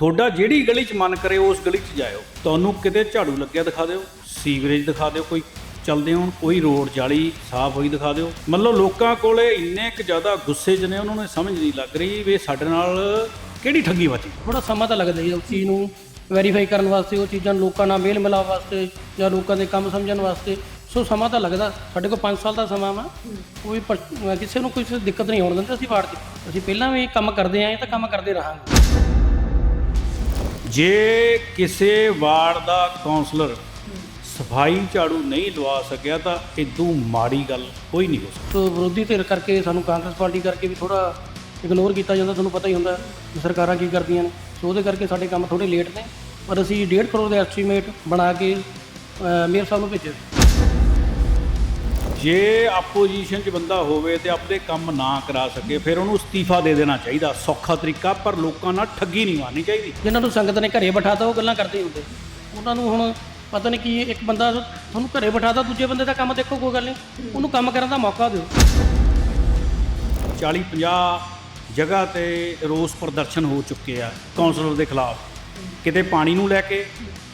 ਤੁਹਾਡਾ ਜਿਹੜੀ ਗਲੀ 'ਚ ਮਨ ਕਰੇ ਉਸ ਗਲੀ 'ਚ ਜਾਇਓ। ਤੁਹਾਨੂੰ ਕਿਤੇ ਝਾੜੂ ਲੱਗਿਆ ਦਿਖਾ ਦਿਓ, ਸੀਵਰੇਜ ਦਿਖਾ ਦਿਓ ਕੋਈ, ਚੱਲਦੇ ਹੋਣ ਕੋਈ ਰੋਡ ਜਾਲੀ ਸਾਫ਼ ਹੋਈ ਦਿਖਾ ਦਿਓ। ਮਤਲਬ ਲੋਕਾਂ ਕੋਲੇ ਇੰਨੇ ਕੁ ਜ਼ਿਆਦਾ ਗੁੱਸੇ 'ਚ ਨੇ ਉਹਨਾਂ ਨੂੰ ਸਮਝ ਨਹੀਂ ਲੱਗ ਰਹੀ ਵੀ ਸਾਡੇ ਨਾਲ ਕਿਹੜੀ ਠੱਗੀ ਵੱਜੀ। ਥੋੜਾ ਸਮਾਂ ਤਾਂ ਲੱਗਦਾ ਜੀ ਉਸ ਚੀਜ਼ ਨੂੰ ਵੈਰੀਫਾਈ ਕਰਨ ਵਾਸਤੇ, ਉਹ ਚੀਜ਼ਾਂ ਲੋਕਾਂ ਨਾਲ ਮੇਲ ਮਿਲਾਪ ਵਾਸਤੇ ਜਾਂ ਲੋਕਾਂ ਦੇ ਕੰਮ ਸਮਝਣ ਵਾਸਤੇ। ਸੋ ਸਮਾਂ ਤਾਂ ਲੱਗਦਾ, ਸਾਡੇ ਕੋਲ 5 ਸਾਲ ਦਾ ਸਮਾਂ ਵਾ, ਕੋਈ ਕਿਸੇ ਨੂੰ ਕੋਈ ਦਿੱਕਤ ਨਹੀਂ ਹੋਣ ਦਿੰਦੇ, ਅਸੀਂ ਵਾਰਡ 'ਚ ਅਸੀਂ ਪਹਿਲਾਂ ਵੀ ਕੰਮ ਕਰਦੇ ਆਏ, ਤਾਂ ਕੰਮ ਕਰਦੇ ਰਹਾਂਗੇ। ਜੇ ਕਿਸੇ ਵਾਰਡ ਦਾ ਕਾਉਂਸਲਰ ਸਫ਼ਾਈ ਝਾੜੂ ਨਹੀਂ ਲਵਾ ਸਕਿਆ ਤਾਂ ਇਦੋਂ ਮਾੜੀ ਗੱਲ ਕੋਈ ਨਹੀਂ ਹੋ ਸਕਦੀ। ਸੋ ਵਿਰੋਧੀ ਧਿਰ ਕਰਕੇ ਸਾਨੂੰ ਕਾਂਗਰਸ ਪਾਰਟੀ ਕਰਕੇ ਵੀ ਥੋੜਾ ਇਗਨੋਰ ਕੀਤਾ ਜਾਂਦਾ, ਤੁਹਾਨੂੰ ਪਤਾ ਹੀ ਹੁੰਦਾ ਵੀ ਸਰਕਾਰਾਂ ਕੀ ਕਰਦੀਆਂ ਨੇ। ਸੋ ਉਹਦੇ ਕਰਕੇ ਸਾਡੇ ਕੰਮ ਥੋੜੇ ਲੇਟ ਨੇ, ਪਰ ਅਸੀਂ 1.5 ਕਰੋੜ ਦਾ ਐਸਟੀਮੇਟ ਬਣਾ ਕੇ ਮੇਅਰ ਸਾਹਿਬ ਨੂੰ ਭੇਜਿਆ। ਜੇ ਆਪੋਜੀਸ਼ਨ 'ਚ ਬੰਦਾ ਹੋਵੇ ਤੇ ਆਪਣੇ ਕੰਮ ਨਾ ਕਰਾ ਸਕੇ ਫਿਰ ਉਹਨੂੰ ਅਸਤੀਫਾ ਦੇ ਦੇਣਾ ਚਾਹੀਦਾ ਸੌਖਾ ਤਰੀਕਾ ਪਰ ਲੋਕਾਂ ਨਾਲ ਠੱਗੀ ਨਹੀਂ ਮਾਰਨੀ ਚਾਹੀਦੀ। ਜਿਨ੍ਹਾਂ ਨੂੰ ਸੰਗਤ ਨੇ ਘਰੇ ਬਿਠਾਤਾ ਉਹ ਗੱਲਾਂ ਕਰਦੇ ਹੁੰਦੇ। ਉਹਨਾਂ ਨੂੰ ਹੁਣ ਪਤਾ ਨਹੀਂ ਕੀ ਇੱਕ ਬੰਦਾ ਤੁਹਾਨੂੰ ਘਰੇ ਬਿਠਾਤਾ ਦੂਜੇ ਬੰਦੇ ਦਾ ਕੰਮ ਦੇਖੋ ਕੋਈ ਗੱਲ ਨਹੀਂ। ਉਹਨੂੰ ਕੰਮ ਕਰਨ ਦਾ ਮੌਕਾ ਦਿਓ। 40 50 ਜਗ੍ਹਾ ਤੇ ਰੋਸ ਪ੍ਰਦਰਸ਼ਨ ਹੋ ਚੁੱਕੇ ਆ ਕਾਉਂਸਲਰ ਦੇ ਖਿਲਾਫ। ਕਿਤੇ ਪਾਣੀ ਨੂੰ ਲੈ ਕੇ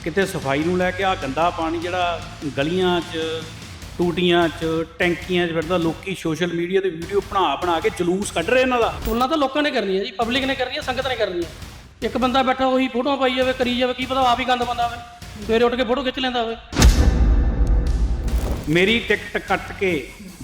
ਕਿਤੇ ਸਫ਼ਾਈ ਨੂੰ ਲੈ ਕੇ ਆ ਗੰਦਾ ਪਾਣੀ ਜਿਹੜਾ ਗਲੀਆਂ 'ਚ ਟੂਟੀਆਂ 'ਚ ਟੈਂਕੀਆਂ 'ਚ ਫਿਰਦਾ ਲੋਕੀ ਸੋਸ਼ਲ ਮੀਡੀਆ ਤੇ ਵੀਡੀਓ ਬਣਾ ਬਣਾ ਕੇ ਜਲੂਸ ਕੱਢ ਰਹੇ ਇਹਨਾਂ ਦਾ। ਤੁਲਨਾ ਤਾਂ ਲੋਕਾਂ ਨੇ ਕਰਨੀ ਹੈ ਜੀ ਪਬਲਿਕ ਨੇ ਕਰਨੀ ਹੈ ਸੰਗਤ ਨੇ ਕਰਨੀ ਹੈ। ਇੱਕ ਬੰਦਾ ਬੈਠਾ ਉਹੀ ਫੋਟੋਆਂ ਪਾਈ ਜਾਵੇ ਕਰੀ ਜਾਵੇ ਕੀ ਪਤਾ ਆਪ ਹੀ ਗੰਦ ਬੰਦਾ ਹੋਵੇ ਸਵੇਰੇ ਉੱਠ ਕੇ ਫੋਟੋ ਖਿੱਚ ਲੈਂਦਾ ਹੋਵੇ। ਮੇਰੀ ਟਿਕਟ ਕੱਟ ਕੇ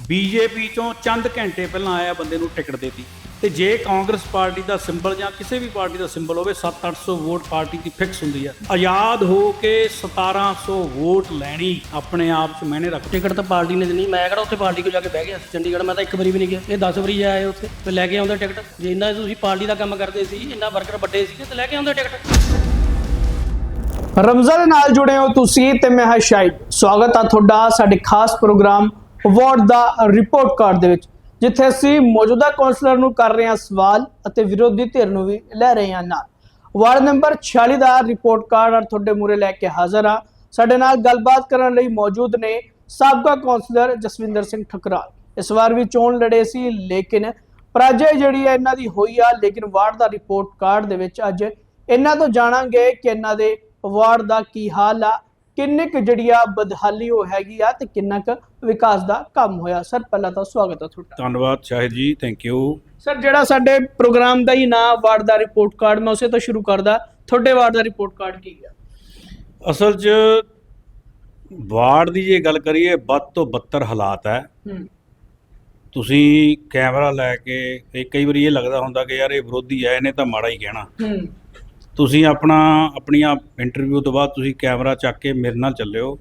ਬੀਜੇਪੀ ਚੋਂ ਚੰਦ ਘੰਟੇ ਪਹਿਲਾਂ ਆਇਆ ਬੰਦੇ ਨੂੰ ਟਿਕਟ ਦੇਤੀ। ਤੇ ਜੇ ਕਾਂਗਰਸ ਪਾਰਟੀ ਦਾ ਸਿੰਬਲ ਜਾਂ ਕਿਸੇ ਵੀ ਪਾਰਟੀ ਦਾ ਸਿੰਬਲ ਹੋਵੇ 7-800 ਵੋਟ ਪਾਰਟੀ ਦੀ ਫਿਕਸ ਹੁੰਦੀ ਆ। ਆਜ਼ਾਦ ਹੋ ਕੇ 1700 ਵੋਟ ਲੈਣੀ ਆਪਣੇ ਆਪ 'ਚ ਮੈਨੇ ਰੱਖ ਟਿਕਟ ਤਾਂ ਪਾਰਟੀ ਨੇ ਦੇਣੀ ਮੈਂ ਕਿਹੜਾ ਉੱਥੇ ਪਾਰਟੀ ਕੋਲ ਜਾ ਕੇ ਬਹਿ ਗਿਆ? ਸੀ ਚੰਡੀਗੜ੍ਹ ਮੈਂ ਤਾਂ ਇੱਕ ਵਾਰੀ ਵੀ ਨਹੀਂ ਗਿਆ। ਇਹ 10 ਵਾਰੀ ਆਏ ਉੱਥੇ ਤੇ ਲੈ ਕੇ ਆਉਂਦੇ ਟਿਕਟ। ਜੇ ਇੰਨਾ ਤੁਸੀਂ ਪਾਰਟੀ ਦਾ ਕੰਮ ਕਰਦੇ ਸੀ ਇੰਨਾ ਵਰਕਰ ਵੱਡੇ ਸੀਗੇ ਤੇ ਲੈ ਕੇ ਆਉਂਦੇ ਟਿਕਟ। ਰਮਜ਼ਾਨ ਦੇ ਨਾਲ ਜੁੜੇ ਹੋ ਤੁਸੀਂ ਤੇ ਮੈਂ ਹਾਂ ਸ਼ਾਹਿਦ। ਸਵਾਗਤ ਆ ਤੁਹਾਡਾ ਸਾਡੇ ਖਾਸ ਪ੍ਰੋਗਰਾਮ ਅਵਾਰਡ ਦਾ ਰਿਪੋਰਟ ਕਾਰਡ ਦੇ ਵਿੱਚ। ਜਿੱਥੇ ਅਸੀਂ ਮੌਜੂਦਾ ਕੌਂਸਲਰ ਨੂੰ ਕਰ ਰਹੇ ਹਾਂ ਸਵਾਲ ਅਤੇ ਵਿਰੋਧੀ ਧਿਰ ਨੂੰ ਵੀ ਲੈ ਰਹੇ ਹਾਂ ਨਾਲ। ਵਾਰਡ ਨੰਬਰ 46 ਦਾ ਰਿਪੋਰਟ ਕਾਰਡ ਔਰ ਤੁਹਾਡੇ ਮੂਰੇ ਲੈ ਕੇ ਹਾਜ਼ਰ ਹਾਂ। ਸਾਡੇ ਨਾਲ ਗੱਲਬਾਤ ਕਰਨ ਲਈ ਮੌਜੂਦ ਨੇ ਸਾਬਕਾ ਕੌਂਸਲਰ ਜਸਵਿੰਦਰ ਸਿੰਘ ਠਕਰਾਲ। ਇਸ ਵਾਰ ਵੀ ਚੋਣ ਲੜੇ ਸੀ, ਲੇਕਿਨ ਪਰਾਜੈ ਜਿਹੜੀ ਹੈ ਇਹਨਾਂ ਦੀ ਹੋਈ ਆ, ਲੇਕਿਨ ਵਾਰਡ ਦਾ ਰਿਪੋਰਟ ਕਾਰਡ ਦੇ ਵਿੱਚ ਅੱਜ ਇਹਨਾਂ ਤੋਂ ਜਾਣਾਂਗੇ ਕਿ ਇਹਨਾਂ ਦੇ ਵਾਰਡ ਦਾ ਕੀ ਹਾਲ ਆ। ਕਿੰਨੇ ਕੁ ਜਿਹੜੀ ਆ ਬਦਹਾਲੀ ਹੋ ਹੈਗੀ ਆ ਤੇ ਕਿੰਨਾ ਕੁ ਵਿਕਾਸ ਦਾ ਕੰਮ ਹੋਇਆ? ਸਰ ਪਹਿਲਾਂ ਤਾਂ ਸਵਾਗਤ ਆ ਤੁਹਾਡਾ। ਧੰਨਵਾਦ ਸ਼ਾਹਿਦ ਜੀ ਥੈਂਕ ਯੂ ਸਰ ਜਿਹੜਾ ਸਾਡੇ ਪ੍ਰੋਗਰਾਮ ਦਾ ਹੀ ਨਾਂ ਵਾਰਡ ਦਾ ਰਿਪੋਰਟ ਕਾਰਡ ਮੈਂ ਉਸੇ ਤੋਂ ਸ਼ੁਰੂ ਕਰਦਾ। ਤੁਹਾਡੇ ਵਾਰਡ ਦਾ ਰਿਪੋਰਟ ਕਾਰਡ ਕੀ ਹੈ ਅਸਲ 'ਚ ਵਾਰਡ ਦੀ ਜੇ ਗੱਲ ਕਰੀਏ ਵੱਧ ਤੋਂ ਬੱਤਰ ਹਾਲਾਤ ਹੈ। ਹੂੰ। ਤੁਸੀਂ ਕੈਮਰਾ ਲੈ ਕੇ ਇਹ ਕਈ ਵਾਰੀ ਇਹ ਲੱਗਦਾ ਹੁੰਦਾ ਕਿ ਯਾਰ ਇਹ ਵਿਰੋਧੀ ਹੈ ਇਹਨੇ ਤਾਂ ਮਾੜਾ ਹੀ ਕਹਿਣਾ। ਹੂੰ। ਤੁਸੀਂ ਆਪਣਾ ਆਪਣੀਆਂ ਇੰਟਰਵਿਊ ਤੋਂ ਬਾਅਦ ਤੁਸੀਂ ਕੈਮਰਾ ਚੱਕ ਕੇ ਮੇਰੇ ਨਾਲ ਚੱਲਿਓ।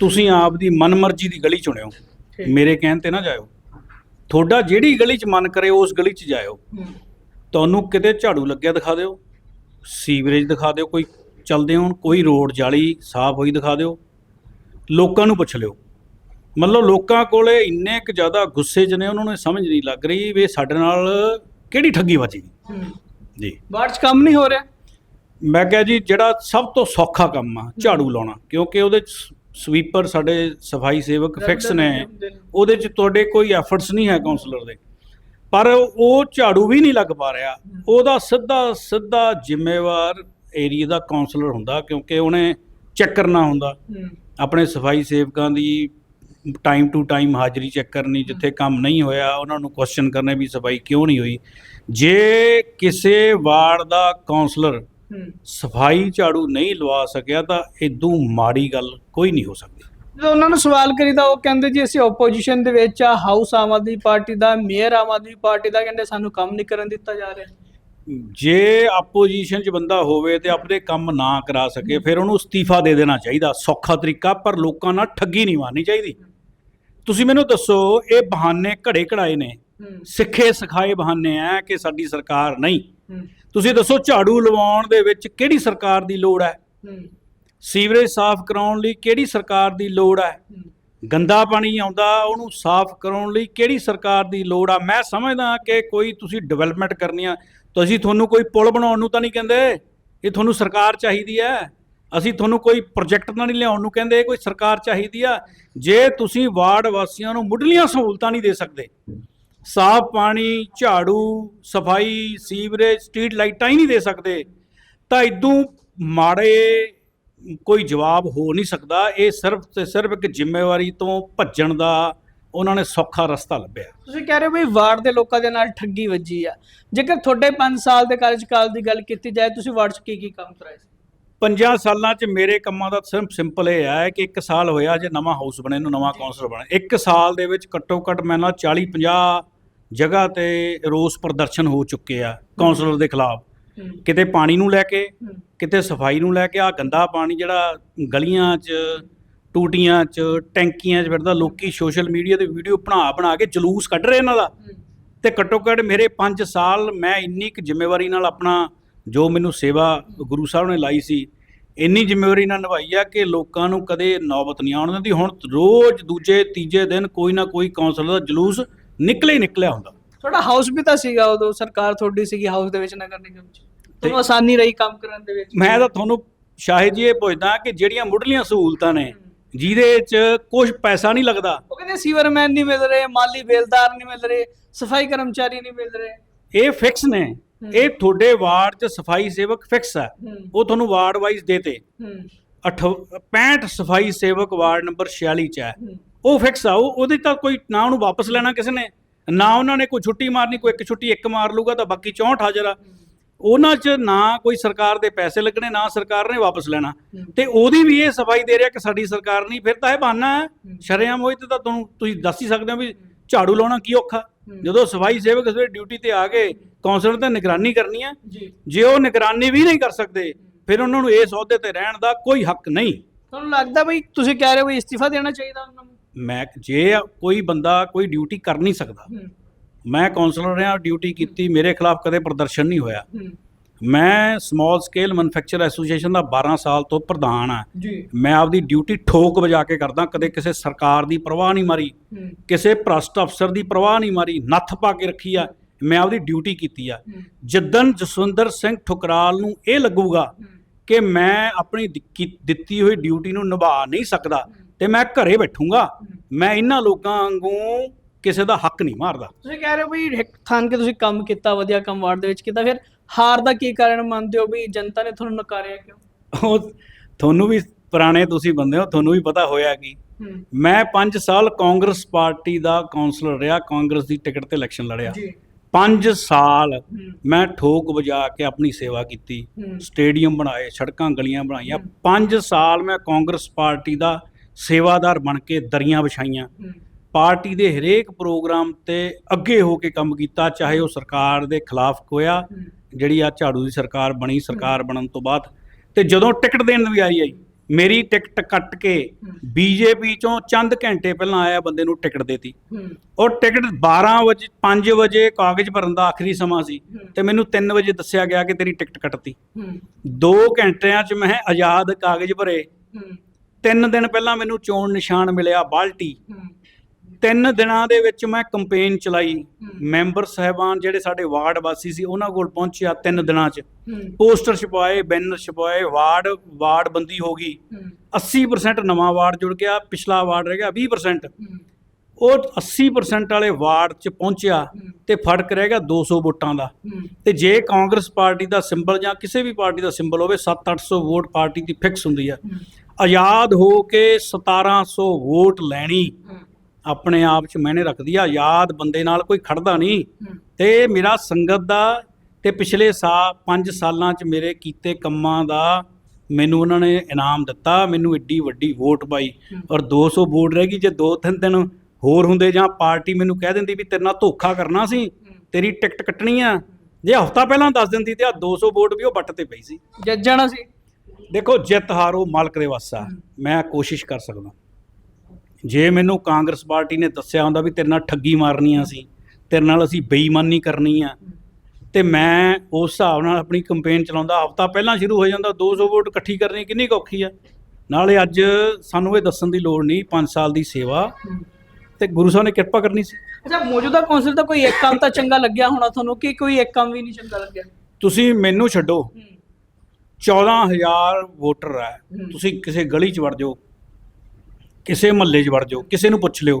ਤੁਸੀਂ ਆਪ ਦੀ ਮਨਮਰਜ਼ੀ ਦੀ ਗਲੀ ਚੁਣਿਓ। ਮੇਰੇ ਕਹਿਣ ਤੇ ਨਾ ਜਾਇਓ। ਤੁਹਾਡਾ ਜਿਹੜੀ ਗਲੀ 'ਚ ਮਨ ਕਰੇ ਉਸ ਗਲੀ 'ਚ ਜਾਇਓ। ਤੁਹਾਨੂੰ ਕਿਤੇ ਝਾੜੂ ਲੱਗਿਆ ਦਿਖਾ ਦਿਓ। ਸੀਵਰੇਜ ਦਿਖਾ ਦਿਓ ਕੋਈ ਚੱਲਦੇ ਹੋਣ ਕੋਈ ਰੋਡ ਜਾਲੀ ਸਾਫ਼ ਹੋਈ ਦਿਖਾ ਦਿਓ। ਲੋਕਾਂ ਨੂੰ ਪੁੱਛ ਲਿਓ। ਮਤਲਬ ਲੋਕਾਂ ਕੋਲੇ ਇੰਨੇ ਕੁ ਜ਼ਿਆਦਾ ਗੁੱਸੇ 'ਚ ਨੇ ਉਹਨਾਂ ਨੂੰ ਸਮਝ ਨਹੀਂ ਲੱਗ ਰਹੀ ਵੀ ਸਾਡੇ ਨਾਲ ਕਿਹੜੀ ਠੱਗੀ ਵੱਜੀ ਜੀ। ਵਾਰਡ 'ਚ ਕੰਮ ਨਹੀਂ ਹੋ ਰਿਹਾ। ਮੈਂ ਕਿਹਾ ਜੀ ਜਿਹੜਾ ਸਭ ਤੋਂ ਸੌਖਾ ਕੰਮ ਆ ਝਾੜੂ ਲਾਉਣਾ ਕਿਉਂਕਿ ਉਹਦੇ 'ਚ ਸਵੀਪਰ ਸਾਡੇ ਸਫ਼ਾਈ ਸੇਵਕ ਫਿਕਸ ਨੇ ਉਹਦੇ 'ਚ ਤੁਹਾਡੇ ਕੋਈ ਐਫਰਟਸ ਨਹੀਂ ਹੈ ਕਾਉਂਸਲਰ ਦੇ। ਪਰ ਉਹ ਝਾੜੂ ਵੀ ਨਹੀਂ ਲੱਗ ਪਾ ਰਿਹਾ। ਉਹਦਾ ਸਿੱਧਾ ਸਿੱਧਾ ਜ਼ਿੰਮੇਵਾਰ ਏਰੀਆ ਦਾ ਕਾਉਂਸਲਰ ਹੁੰਦਾ ਕਿਉਂਕਿ ਉਹਨੇ ਚੈੱਕ ਕਰਨਾ ਹੁੰਦਾ। ਆਪਣੇ ਸਫ਼ਾਈ ਸੇਵਕਾਂ ਦੀ ਟਾਈਮ ਟੂ ਟਾਈਮ ਹਾਜ਼ਰੀ ਚੈੱਕ ਕਰਨੀ ਜਿੱਥੇ ਕੰਮ ਨਹੀਂ ਹੋਇਆ ਉਹਨਾਂ ਨੂੰ ਕੁਐਸਚਨ ਕਰਨੇ ਵੀ ਸਫ਼ਾਈ ਕਿਉਂ ਨਹੀਂ ਹੋਈ। ਜੇ ਕਿਸੇ ਵਾਰਡ ਦਾ ਕਾਉਂਸਲਰ ਸਫ਼ਾਈ ਝਾੜੂ ਨਹੀਂ ਲਵਾ ਸਕਿਆ ਤਾਂ ਇਦੋਂ ਮਾੜੀ ਗੱਲ ਕੋਈ ਨਹੀਂ ਹੋ ਸਕਦੀ। ਜਦੋਂ ਉਹਨਾਂ ਨੂੰ ਸਵਾਲ ਕਰੀਦਾ ਉਹ ਕਹਿੰਦੇ ਜੀ ਅਸੀਂ ਆਪੋਜੀਸ਼ਨ ਦੇ ਵਿੱਚ ਆ ਹਾਊਸ ਆਮ ਆਦਮੀ ਪਾਰਟੀ ਦਾ ਮੇਅਰ ਆਮ ਆਦਮੀ ਪਾਰਟੀ ਦਾ ਕਹਿੰਦੇ ਸਾਨੂੰ ਕੰਮ ਨਹੀਂ ਕਰਨ ਦਿੱਤਾ ਜਾ ਰਿਹਾ। ਜੇ ਆਪੋਜੀਸ਼ਨ 'ਚ ਬੰਦਾ ਹੋਵੇ ਤੇ ਆਪਣੇ ਕੰਮ ਨਾ ਕਰਾ ਸਕੇ ਫਿਰ ਉਹਨੂੰ ਅਸਤੀਫਾ ਦੇ ਦੇਣਾ ਚਾਹੀਦਾ ਸੌਖਾ ਤਰੀਕਾ ਪਰ ਲੋਕਾਂ ਨਾਲ ਠੱਗੀ ਨਹੀਂ ਮਾਰਨੀ ਚਾਹੀਦੀ। ਤੁਸੀਂ ਮੈਨੂੰ ਦੱਸੋ ਇਹ ਬਹਾਨੇ ਘੜੇ ਘੜਾਏ ਨੇ। ਸਿੱਖੇ ਸਿਖਾਏ ਬਹਾਨੇ ਆ ਕਿ ਸਾਡੀ ਸਰਕਾਰ ਨਹੀਂ। ਤੁਸੀਂ ਦੱਸੋ ਝਾੜੂ ਲਵਾਉਣ ਦੇ ਵਿੱਚ ਕਿਹੜੀ ਸਰਕਾਰ ਦੀ ਲੋੜ ਹੈ? ਸੀਵਰੇਜ ਸਾਫ਼ ਕਰਾਉਣ ਲਈ ਕਿਹੜੀ ਸਰਕਾਰ ਦੀ ਲੋੜ ਹੈ? ਹੂੰ। ਗੰਦਾ ਪਾਣੀ ਆਉਂਦਾ ਉਹਨੂੰ ਸਾਫ਼ ਕਰਾਉਣ ਲਈ ਕਿਹੜੀ ਸਰਕਾਰ ਦੀ ਲੋੜ ਆ? ਮੈਂ ਸਮਝਦਾ ਕਿ ਕੋਈ ਤੁਸੀਂ ਡਿਵੈਲਪਮੈਂਟ ਕਰਨੀ ਆ। ਤੁਸੀਂ ਤੁਹਾਨੂੰ ਕੋਈ ਪੁਲ ਬਣਾਉਣ ਨੂੰ ਤਾਂ ਨਹੀਂ ਕਹਿੰਦੇ। ਇਹ ਤੁਹਾਨੂੰ ਸਰਕਾਰ ਚਾਹੀਦੀ ਹੈ। ਅਸੀਂ ਤੁਹਾਨੂੰ ਕੋਈ ਪ੍ਰੋਜੈਕਟ ਤਾਂ ਨਹੀਂ ਲਿਆਉਣ ਨੂੰ ਕਹਿੰਦੇ। ਕੋਈ ਸਰਕਾਰ ਚਾਹੀਦੀ ਆ। ਜੇ ਤੁਸੀਂ ਵਾਰਡ ਵਾਸੀਆਂ ਨੂੰ ਮੁੱਢਲੀਆਂ ਸਹੂਲਤਾਂ ਨਹੀਂ ਦੇ ਸਕਦੇ ਸਾਫ਼ ਪਾਣੀ ਝਾੜੂ ਸਫ਼ਾਈ ਸੀਵਰੇਜ ਸਟਰੀਟ ਲਾਈਟਾਂ ਹੀ ਨਹੀਂ ਦੇ ਸਕਦੇ। ਤਾਂ ਇਦੋਂ ਮਾੜੇ ਕੋਈ ਜਵਾਬ ਹੋ ਨਹੀਂ ਸਕਦਾ। ਇਹ ਸਿਰਫ ਤੇ ਸਿਰਫ ਇੱਕ ਜ਼ਿੰਮੇਵਾਰੀ ਤੋਂ ਭੱਜਣ ਦਾ ਉਹਨਾਂ ਨੇ ਸੌਖਾ ਰਸਤਾ ਲੱਭਿਆ। ਤੁਸੀਂ ਕਹਿ ਰਹੇ ਹੋ ਵੀ ਵਾਰਡ ਦੇ ਲੋਕਾਂ ਦੇ ਨਾਲ ਠੱਗੀ ਵੱਜੀ ਆ। ਜੇਕਰ ਤੁਹਾਡੇ 5 ਸਾਲ ਦੇ ਕਾਰਜਕਾਲ ਦੀ ਗੱਲ ਕੀਤੀ ਜਾਏ ਤੁਸੀਂ ਵਾਰਡ 'ਚ ਕੀ ਕੀ ਕੰਮ ਕਰਾਏ ਸੀ? ਪੰਜਾਂ ਸਾਲਾਂ 'ਚ ਮੇਰੇ ਕੰਮਾਂ ਦਾ ਸਿਰਫ ਸਿੰਪਲ ਇਹ ਹੈ ਕਿ ਇੱਕ ਸਾਲ ਹੋਇਆ ਜੇ ਨਵਾਂ ਹਾਊਸ ਬਣੇ ਨੂੰ ਨਵਾਂ ਕੌਂਸਲਰ ਬਣੇ ਇੱਕ ਸਾਲ ਦੇ ਵਿੱਚ ਘੱਟੋ ਘੱਟ ਮੈਂ ਨਾਲ 40 50 ਜਗ੍ਹਾ ਤੇ ਰੋਸ ਪ੍ਰਦਰਸ਼ਨ ਹੋ ਚੁੱਕੇ ਆ ਕੌਂਸਲਰ ਦੇ ਖਿਲਾਫ। ਕਿਤੇ ਪਾਣੀ ਨੂੰ ਲੈ ਕੇ ਕਿਤੇ ਸਫ਼ਾਈ ਨੂੰ ਲੈ ਕੇ ਆ ਗੰਦਾ ਪਾਣੀ ਜਿਹੜਾ ਗਲੀਆਂ 'ਚ ਟੂਟੀਆਂ 'ਚ ਟੈਂਕੀਆਂ 'ਚ ਫਿਰਦਾ ਲੋਕੀ ਸੋਸ਼ਲ ਮੀਡੀਆ ਤੇ ਵੀਡੀਓ ਬਣਾ ਬਣਾ ਕੇ ਜਲੂਸ ਕੱਢ ਰਹੇ ਇਹਨਾਂ ਦਾ। ਤੇ ਘੱਟੋ ਘੱਟ ਮੇਰੇ 5 ਸਾਲ ਮੈਂ ਇੰਨੀ ਕੁ ਜ਼ਿੰਮੇਵਾਰੀ ਨਾਲ ਆਪਣਾ ਜੋ ਮੈਨੂੰ ਸੇਵਾ ਗੁਰੂ ਸਾਹਿਬ ਨੇ ਲਾਈ ਸੀ ਇੰਨੀ ਜ਼ਿੰਮੇਵਾਰੀ ਨਾਲ ਨਿਭਾਈ ਆ ਕਿ ਲੋਕਾਂ ਨੂੰ ਕਦੇ ਨੌਬਤ ਨਹੀਂ ਆਉਣ ਦਿੰਦੀ। ਹੁਣ ਰੋਜ਼ ਦੂਜੇ ਤੀਜੇ ਦਿਨ ਕੋਈ ਨਾ ਕੋਈ ਕੌਂਸਲਰ ਦਾ ਜਲੂਸ ਨਿਕਲੇ ਹੀ ਨਿਕਲਿਆ ਹੁੰਦਾ। ਤੁਹਾਡਾ ਹਾਊਸ ਵੀ ਤਾਂ ਸੀਗਾ ਉਦੋਂ ਸਰਕਾਰ ਤੁਹਾਡੀ ਸੀਗੀ ਹਾਊਸ ਦੇ ਵਿੱਚ ਨਗਰ ਨਿਗਮ 'ਚ। ਤੁਹਾਨੂੰ ਆਸਾਨੀ ਰਹੀ ਕੰਮ ਕਰਨ ਦੇ ਵਿੱਚ। ਮੈਂ ਤਾਂ ਤੁਹਾਨੂੰ ਸ਼ਾਹਿਦ ਜੀ ਇਹ ਪੁੱਛਦਾ ਕਿ ਜਿਹੜੀਆਂ ਮੁੱਢਲੀਆਂ ਸਹੂਲਤਾਂ ਨੇ ਜਿਹਦੇ 'ਚ ਕੁਝ ਪੈਸਾ ਨਹੀਂ ਲੱਗਦਾ। ਉਹ ਕਹਿੰਦੇ ਸੀਵਰਮੈਨ ਨਹੀਂ ਮਿਲ ਰਹੇ ਮਾਲੀ ਬੇਲਦਾਰ ਨਹੀਂ ਮਿਲ ਰਹੇ ਸਫ਼ਾਈ ਕਰਮਚਾਰੀ ਨਹੀਂ ਮਿਲ ਰਹੇ। ਇਹ ਫਿਕਸ ਨੇ। ਇਹ ਤੁਹਾਡੇ ਵਾਰਡ 'ਚ ਸਫ਼ਾਈ ਸੇਵਕ ਫਿਕਸ ਹੈ। ਉਹ ਤੁਹਾਨੂੰ ਵਾਰਡ ਵਾਈਜ਼ ਦੇਤੇ। 65 ਸਫ਼ਾਈ ਸੇਵਕ ਵਾਰਡ ਨੰਬਰ 46 ਚ ਹੈ। ਉਹ ਫਿਕਸ ਆ ਉਹ ਉਹਦੇ ਤਾਂ ਕੋਈ ਨਾ ਉਹਨੂੰ ਵਾਪਸ ਲੈਣਾ ਕਿਸੇ ਨੇ ਨਾ ਉਹਨਾਂ ਨੇ ਕੋਈ ਛੁੱਟੀ ਮਾਰਨੀ ਕੋਈ ਇੱਕ ਛੁੱਟੀ ਇੱਕ ਮਾਰ ਲੂਗਾ ਤਾਂ ਬਾਕੀ 64 ਹਾਜ਼ਰ ਆ। ਉਹਨਾਂ 'ਚ ਨਾ ਕੋਈ ਸਰਕਾਰ ਦੇ ਪੈਸੇ ਲੱਗਣੇ ਨਾ ਸਰਕਾਰ ਨੇ ਵਾਪਸ ਲੈਣਾ। ਤੇ ਉਹਦੀ ਵੀ ਇਹ ਸਫ਼ਾਈ ਦੇ ਰਿਹਾ ਕਿ ਸਾਡੀ ਸਰਕਾਰ ਨਹੀਂ ਫਿਰ ਤਾਂ ਇਹ ਬਹਾਨਾ ਹੈ। ਸ਼ਰੇਆਮ ਹੋਈ ਤੇ ਤਾਂ ਤੁਹਾਨੂੰ ਤੁਸੀਂ ਦੱਸ ਹੀ ਸਕਦੇ ਹੋ ਵੀ ਝਾੜੂ ਲਾਉਣਾ ਕੀ ਔਖਾ। ਜਦੋਂ ਸਫ਼ਾਈ ਸੇਵਕ ਸਵੇਰੇ ਡਿਊਟੀ ਤੇ ਆ ਗਏ ਕੌਂਸਲਰ ਤਾਂ ਨਿਗਰਾਨੀ ਕਰਨੀ ਹੈ ਜੀ ਉਹ ਨਿਗਰਾਨੀ ਵੀ ਨਹੀਂ ਕਰ ਸਕਦੇ ਫਿਰ ਉਹਨਾਂ ਨੂੰ ਇਸ ਅਹੁਦੇ ਤੇ ਰਹਿਣ ਦਾ ਕੋਈ ਹੱਕ ਨਹੀਂ। ਤੁਹਾਨੂੰ ਲੱਗਦਾ ਬਈ ਤੁਸੀਂ ਕਹਿ ਰਹੇ ਹੋ ਵੀ ਇਸਤੀਫਾ ਦੇਣਾ ਚਾਹੀਦਾ ਉਹਨਾਂ ਨੂੰ? ਮੈਂ ਜੇ ਕੋਈ ਬੰਦਾ ਕੋਈ ਡਿਊਟੀ ਕਰ ਨਹੀਂ ਸਕਦਾ ਮੈਂ ਕਾਉਂਸਲਰ ਰਿਹਾ ਡਿਊਟੀ ਕੀਤੀ ਮੇਰੇ ਖਿਲਾਫ ਕਦੇ ਪ੍ਰਦਰਸ਼ਨ ਨਹੀਂ ਹੋਇਆ। ਮੈਂ ਸਮਾਲ ਸਕੇਲ ਮੈਨੂਫੈਕਚਰ ਐਸੋਸੀਏਸ਼ਨ ਦਾ 12 ਸਾਲ ਤੋਂ ਪ੍ਰਧਾਨ ਆ ਮੈਂ ਆਪਦੀ ਡਿਊਟੀ ਠੋਕ ਵਜਾ ਕੇ ਕਰਦਾ ਕਦੇ ਕਿਸੇ ਸਰਕਾਰ ਦੀ ਪਰਵਾਹ ਨਹੀਂ ਮਾਰੀ ਕਿਸੇ ਭ੍ਰਸ਼ਟ ਅਫਸਰ ਦੀ ਪਰਵਾਹ ਨਹੀਂ ਮਾਰੀ ਨੱਥ ਪਾ ਕੇ ਰੱਖੀ ਆ ਮੈਂ ਆਪਦੀ ਡਿਊਟੀ ਕੀਤੀ ਆ। ਜਿੱਦਨ ਜਸਵਿੰਦਰ ਸਿੰਘ ਠੁਕਰਾਲ ਨੂੰ ਇਹ ਲੱਗੂਗਾ ਕਿ ਮੈਂ ਆਪਣੀ ਦਿੱਤੀ ਹੋਈ ਡਿਊਟੀ ਨੂੰ ਨਿਭਾ ਨਹੀਂ ਸਕਦਾ ਤੇ ਮੈਂ ਘਰੇ ਬੈਠੂੰਗਾ। ਮੈਂ ਇਹਨਾਂ ਲੋਕਾਂ ਵਾਂਗੂ ਕਿਸੇ ਦਾ ਹੱਕ ਨਹੀਂ ਮਾਰਦਾ। ਤੁਸੀਂ ਕਹਿ ਰਹੇ ਹੋ ਵੀ ਥਾਨ ਕੇ ਤੁਸੀਂ ਕੰਮ ਕੀਤਾ ਵਧੀਆ ਕੰਮ ਵਾਰਡ ਦੇ ਵਿੱਚ ਕੀਤਾ ਫਿਰ ਹਾਰ ਦਾ ਕੀ ਕਾਰਨ ਮੰਨਦੇ ਹੋ ਵੀ ਜਨਤਾ ਨੇ ਤੁਹਾਨੂੰ ਨਕਾਰਿਆ ਕਿਉਂ? ਉਹ ਤੁਹਾਨੂੰ ਵੀ ਪੁਰਾਣੇ ਤੁਸੀਂ ਬੰਦੇ ਹੋ ਤੁਹਾਨੂੰ ਵੀ ਪਤਾ ਹੋਇਆ ਕੀ ਮੈਂ 5 ਸਾਲ ਕਾਂਗਰਸ ਪਾਰਟੀ ਦਾ ਕਾਉਂਸਲਰ ਰਿਹਾ ਕਾਂਗਰਸ ਦੀ ਟਿਕਟ ਤੇ ਇਲੈਕਸ਼ਨ ਲੜਿਆ। ਜੀ। 5 ਸਾਲ ਮੈਂ ਠੋਕ ਵਜਾ ਕੇ ਆਪਣੀ ਸੇਵਾ ਕੀਤੀ। ਸਟੇਡੀਅਮ ਬਣਾਏ ਸੜਕਾਂ ਗਲੀਆਂ ਬਣਾਈਆਂ। 5 ਸਾਲ ਮੈਂ ਕਾਂਗਰਸ ਪਾਰਟੀ ਦਾ ਸੇਵਾਦਾਰ ਬਣ ਕੇ ਦਰੀਆਂ ਵਿਛਾਈਆਂ। ਪਾਰਟੀ ਦੇ ਹਰੇਕ ਪ੍ਰੋਗਰਾਮ ਤੇ ਅੱਗੇ ਹੋ ਕੇ ਕੰਮ ਕੀਤਾ ਚਾਹੇ ਉਹ ਸਰਕਾਰ ਦੇ ਖਿਲਾਫ ਹੋਇਆ ਜਿਹੜੀ ਆ ਝਾੜੂ ਦੀ ਸਰਕਾਰ ਬਣੀ ਸਰਕਾਰ ਬਣਨ ਤੋਂ ਬਾਅਦ। ਤੇ ਜਦੋਂ ਟਿਕਟ ਦੇਣ ਦੀ ਵਾਰੀ ਆਈ ਮੇਰੀ ਟਿਕਟ ਕੱਟ ਕੇ ਬੀਜੇਪੀ ਚੋਂ ਚੰਦ ਘੰਟੇ ਪਹਿਲਾਂ ਆਇਆ ਬੰਦੇ ਨੂੰ ਟਿਕਟ ਦੇਤੀ। ਉਹ ਟਿਕਟ 12 ਵਜੇ 5 ਵਜੇ ਕਾਗਜ਼ ਭਰਨ ਦਾ ਆਖਰੀ ਸਮਾਂ ਸੀ ਤੇ ਮੈਨੂੰ 3 ਵਜੇ ਦੱਸਿਆ ਗਿਆ ਕਿ ਤੇਰੀ ਟਿਕਟ ਕੱਟਤੀ। 2 ਘੰਟਿਆਂ 'ਚ ਮੈਂ ਆਜ਼ਾਦ ਕਾਗਜ਼ ਭਰੇ। 3 ਦਿਨ ਪਹਿਲਾਂ ਮੈਨੂੰ ਚੋਣ ਨਿਸ਼ਾਨ ਮਿਲਿਆ ਬਾਲਟੀ। ਤਿੰਨ ਦਿਨਾਂ ਦੇ ਵਿੱਚ ਮੈਂ ਕੰਪੇਨ ਚਲਾਈ। ਮੈਂਬਰ ਸਹਿਬਾਨ ਜਿਹੜੇ ਸਾਡੇ ਵਾਰਡ ਵਾਸੀ ਸੀ ਉਹਨਾਂ ਕੋਲ ਪਹੁੰਚਿਆ ਤਿੰਨ ਦਿਨਾਂ 'ਚ। ਪੋਸਟਰ ਛਪਾਏ ਬੈਨਰ ਛਪਾਏ ਵਾਰਡ ਵਾਰਡ ਬੰਦੀ ਹੋ। ਗਈ 80% ਨਵਾਂ ਵਾਰਡ ਜੁੜ ਗਿਆ ਪਿਛਲਾ ਵਾਰਡ ਰਹਿ ਗਿਆ 20% ਉਹ 80% ਵਾਲੇ ਵਾਰਡ 'ਚ ਪਹੁੰਚਿਆ ਤੇ ਫ਼ਰਕ ਰਹਿ ਗਿਆ 200 ਵੋਟਾਂ ਦਾ। ਤੇ ਜੇ ਕਾਂਗਰਸ ਪਾਰਟੀ ਦਾ ਸਿੰਬਲ ਜਾਂ ਕਿਸੇ ਵੀ ਪਾਰਟੀ ਦਾ ਸਿੰਬਲ ਹੋਵੇ 7-800 ਵੋਟ ਪਾਰਟੀ ਦੀ ਫਿਕਸ ਹੁੰਦੀ ਆ। ਆਜ਼ਾਦ ਹੋ ਕੇ 1700 ਵੋਟ ਲੈਣੀ। ਆਪਣੇ ਆਪ 'ਚ ਮੈਨੇ ਰੱਖਦੀ ਆ ਆਜ਼ਾਦ ਬੰਦੇ ਨਾਲ ਕੋਈ ਖੜਦਾ ਨਹੀਂ ਤੇ ਮੇਰਾ ਸੰਗਤ ਦਾ ਤੇ ਪਿਛਲੇ ਸਾ 5 ਸਾਲਾਂ 'ਚ ਮੇਰੇ ਕੀਤੇ ਕੰਮਾਂ ਦਾ ਮੈਨੂੰ ਉਹਨਾਂ ਨੇ ਇਨਾਮ ਦਿੱਤਾ ਮੈਨੂੰ ਏਡੀ ਵੱਡੀ ਵੋਟ ਪਾਈ। ਔਰ 200 ਵੋਟ ਰਹਿ ਗਈ ਜੇ ਦੋ ਤਿੰਨ ਦਿਨ ਹੋਰ ਹੁੰਦੇ ਜਾਂ ਪਾਰਟੀ ਮੈਨੂੰ ਕਹਿ ਦਿੰਦੀ ਵੀ ਤੇਰੇ ਨਾਲ ਧੋਖਾ ਕਰਨਾ ਸੀ ਤੇਰੀ ਟਿਕਟ ਕੱਟਣੀ ਆ। ਜੇ ਹਫਤਾ ਪਹਿਲਾਂ ਦੱਸ ਦਿੰਦੀ ਤੇ ਆ 200 ਵੋਟ ਵੀ ਉਹ ਵੱਟ ਤੇ ਪਈ ਸੀ। ਜਿੱਤ ਜਾਣਾ ਸੀ। ਦੇਖੋ ਜਿੱਤ ਹਾਰ ਮਾਲਕ ਦੇ ਵੱਸ ਮੈਂ ਕੋਸ਼ਿਸ਼ ਕਰ ਸਕਦਾ। ਜੇ ਮੈਨੂੰ ਕਾਂਗਰਸ ਪਾਰਟੀ ਨੇ ਦੱਸਿਆ ਹੁੰਦਾ ਵੀ ਤੇਰੇ ਨਾਲ ਠੱਗੀ ਮਾਰਨੀ ਆ ਸੀ ਤੇਰੇ ਨਾਲ ਅਸੀਂ ਬੇਈਮਾਨੀ ਕਰਨੀ ਆ ਤੇ ਮੈਂ ਉਸ ਹਿਸਾਬ ਨਾਲ ਆਪਣੀ ਕੈਂਪੇਨ ਚਲਾਉਂਦਾ ਹਫਤਾ ਪਹਿਲਾਂ ਸ਼ੁਰੂ ਹੋ ਜਾਂਦਾ 200 ਵੋਟ ਇਕੱਠੀ ਕਰਨੀ ਕਿੰਨੀ ਔਖੀ ਆ? ਨਾਲੇ ਅੱਜ ਸਾਨੂੰ ਇਹ ਦੱਸਣ ਦੀ ਲੋੜ ਨਹੀਂ 5 ਸਾਲ ਦੀ ਸੇਵਾ ਤੇ ਗੁਰੂ ਸਾਹਿਬ ਨੇ ਕਿਰਪਾ ਕਰਨੀ ਸੀ। ਅੱਛਾ ਮੌਜੂਦਾ ਕੌਂਸਲ ਦਾ ਕੋਈ ਇੱਕ ਕੰਮ ਤਾਂ ਚੰਗਾ ਲੱਗਿਆ ਹੋਣਾ ਤੁਹਾਨੂੰ ਕਿ ਕੋਈ ਇੱਕ ਕੰਮ ਵੀ ਨਹੀਂ ਚੰਗਾ ਲੱਗਿਆ? ਤੁਸੀਂ ਮੈਨੂੰ ਛੱਡੋ। 14000 ਵੋਟਰ ਹੈ। ਤੁਸੀਂ ਕਿਸੇ ਗਲੀ 'ਚ ਵੜ ਜਾਓ ਕਿਸੇ ਮਹੱਲੇ 'ਚ ਵੜ ਜਾਓ ਕਿਸੇ ਨੂੰ ਪੁੱਛ ਲਿਓ।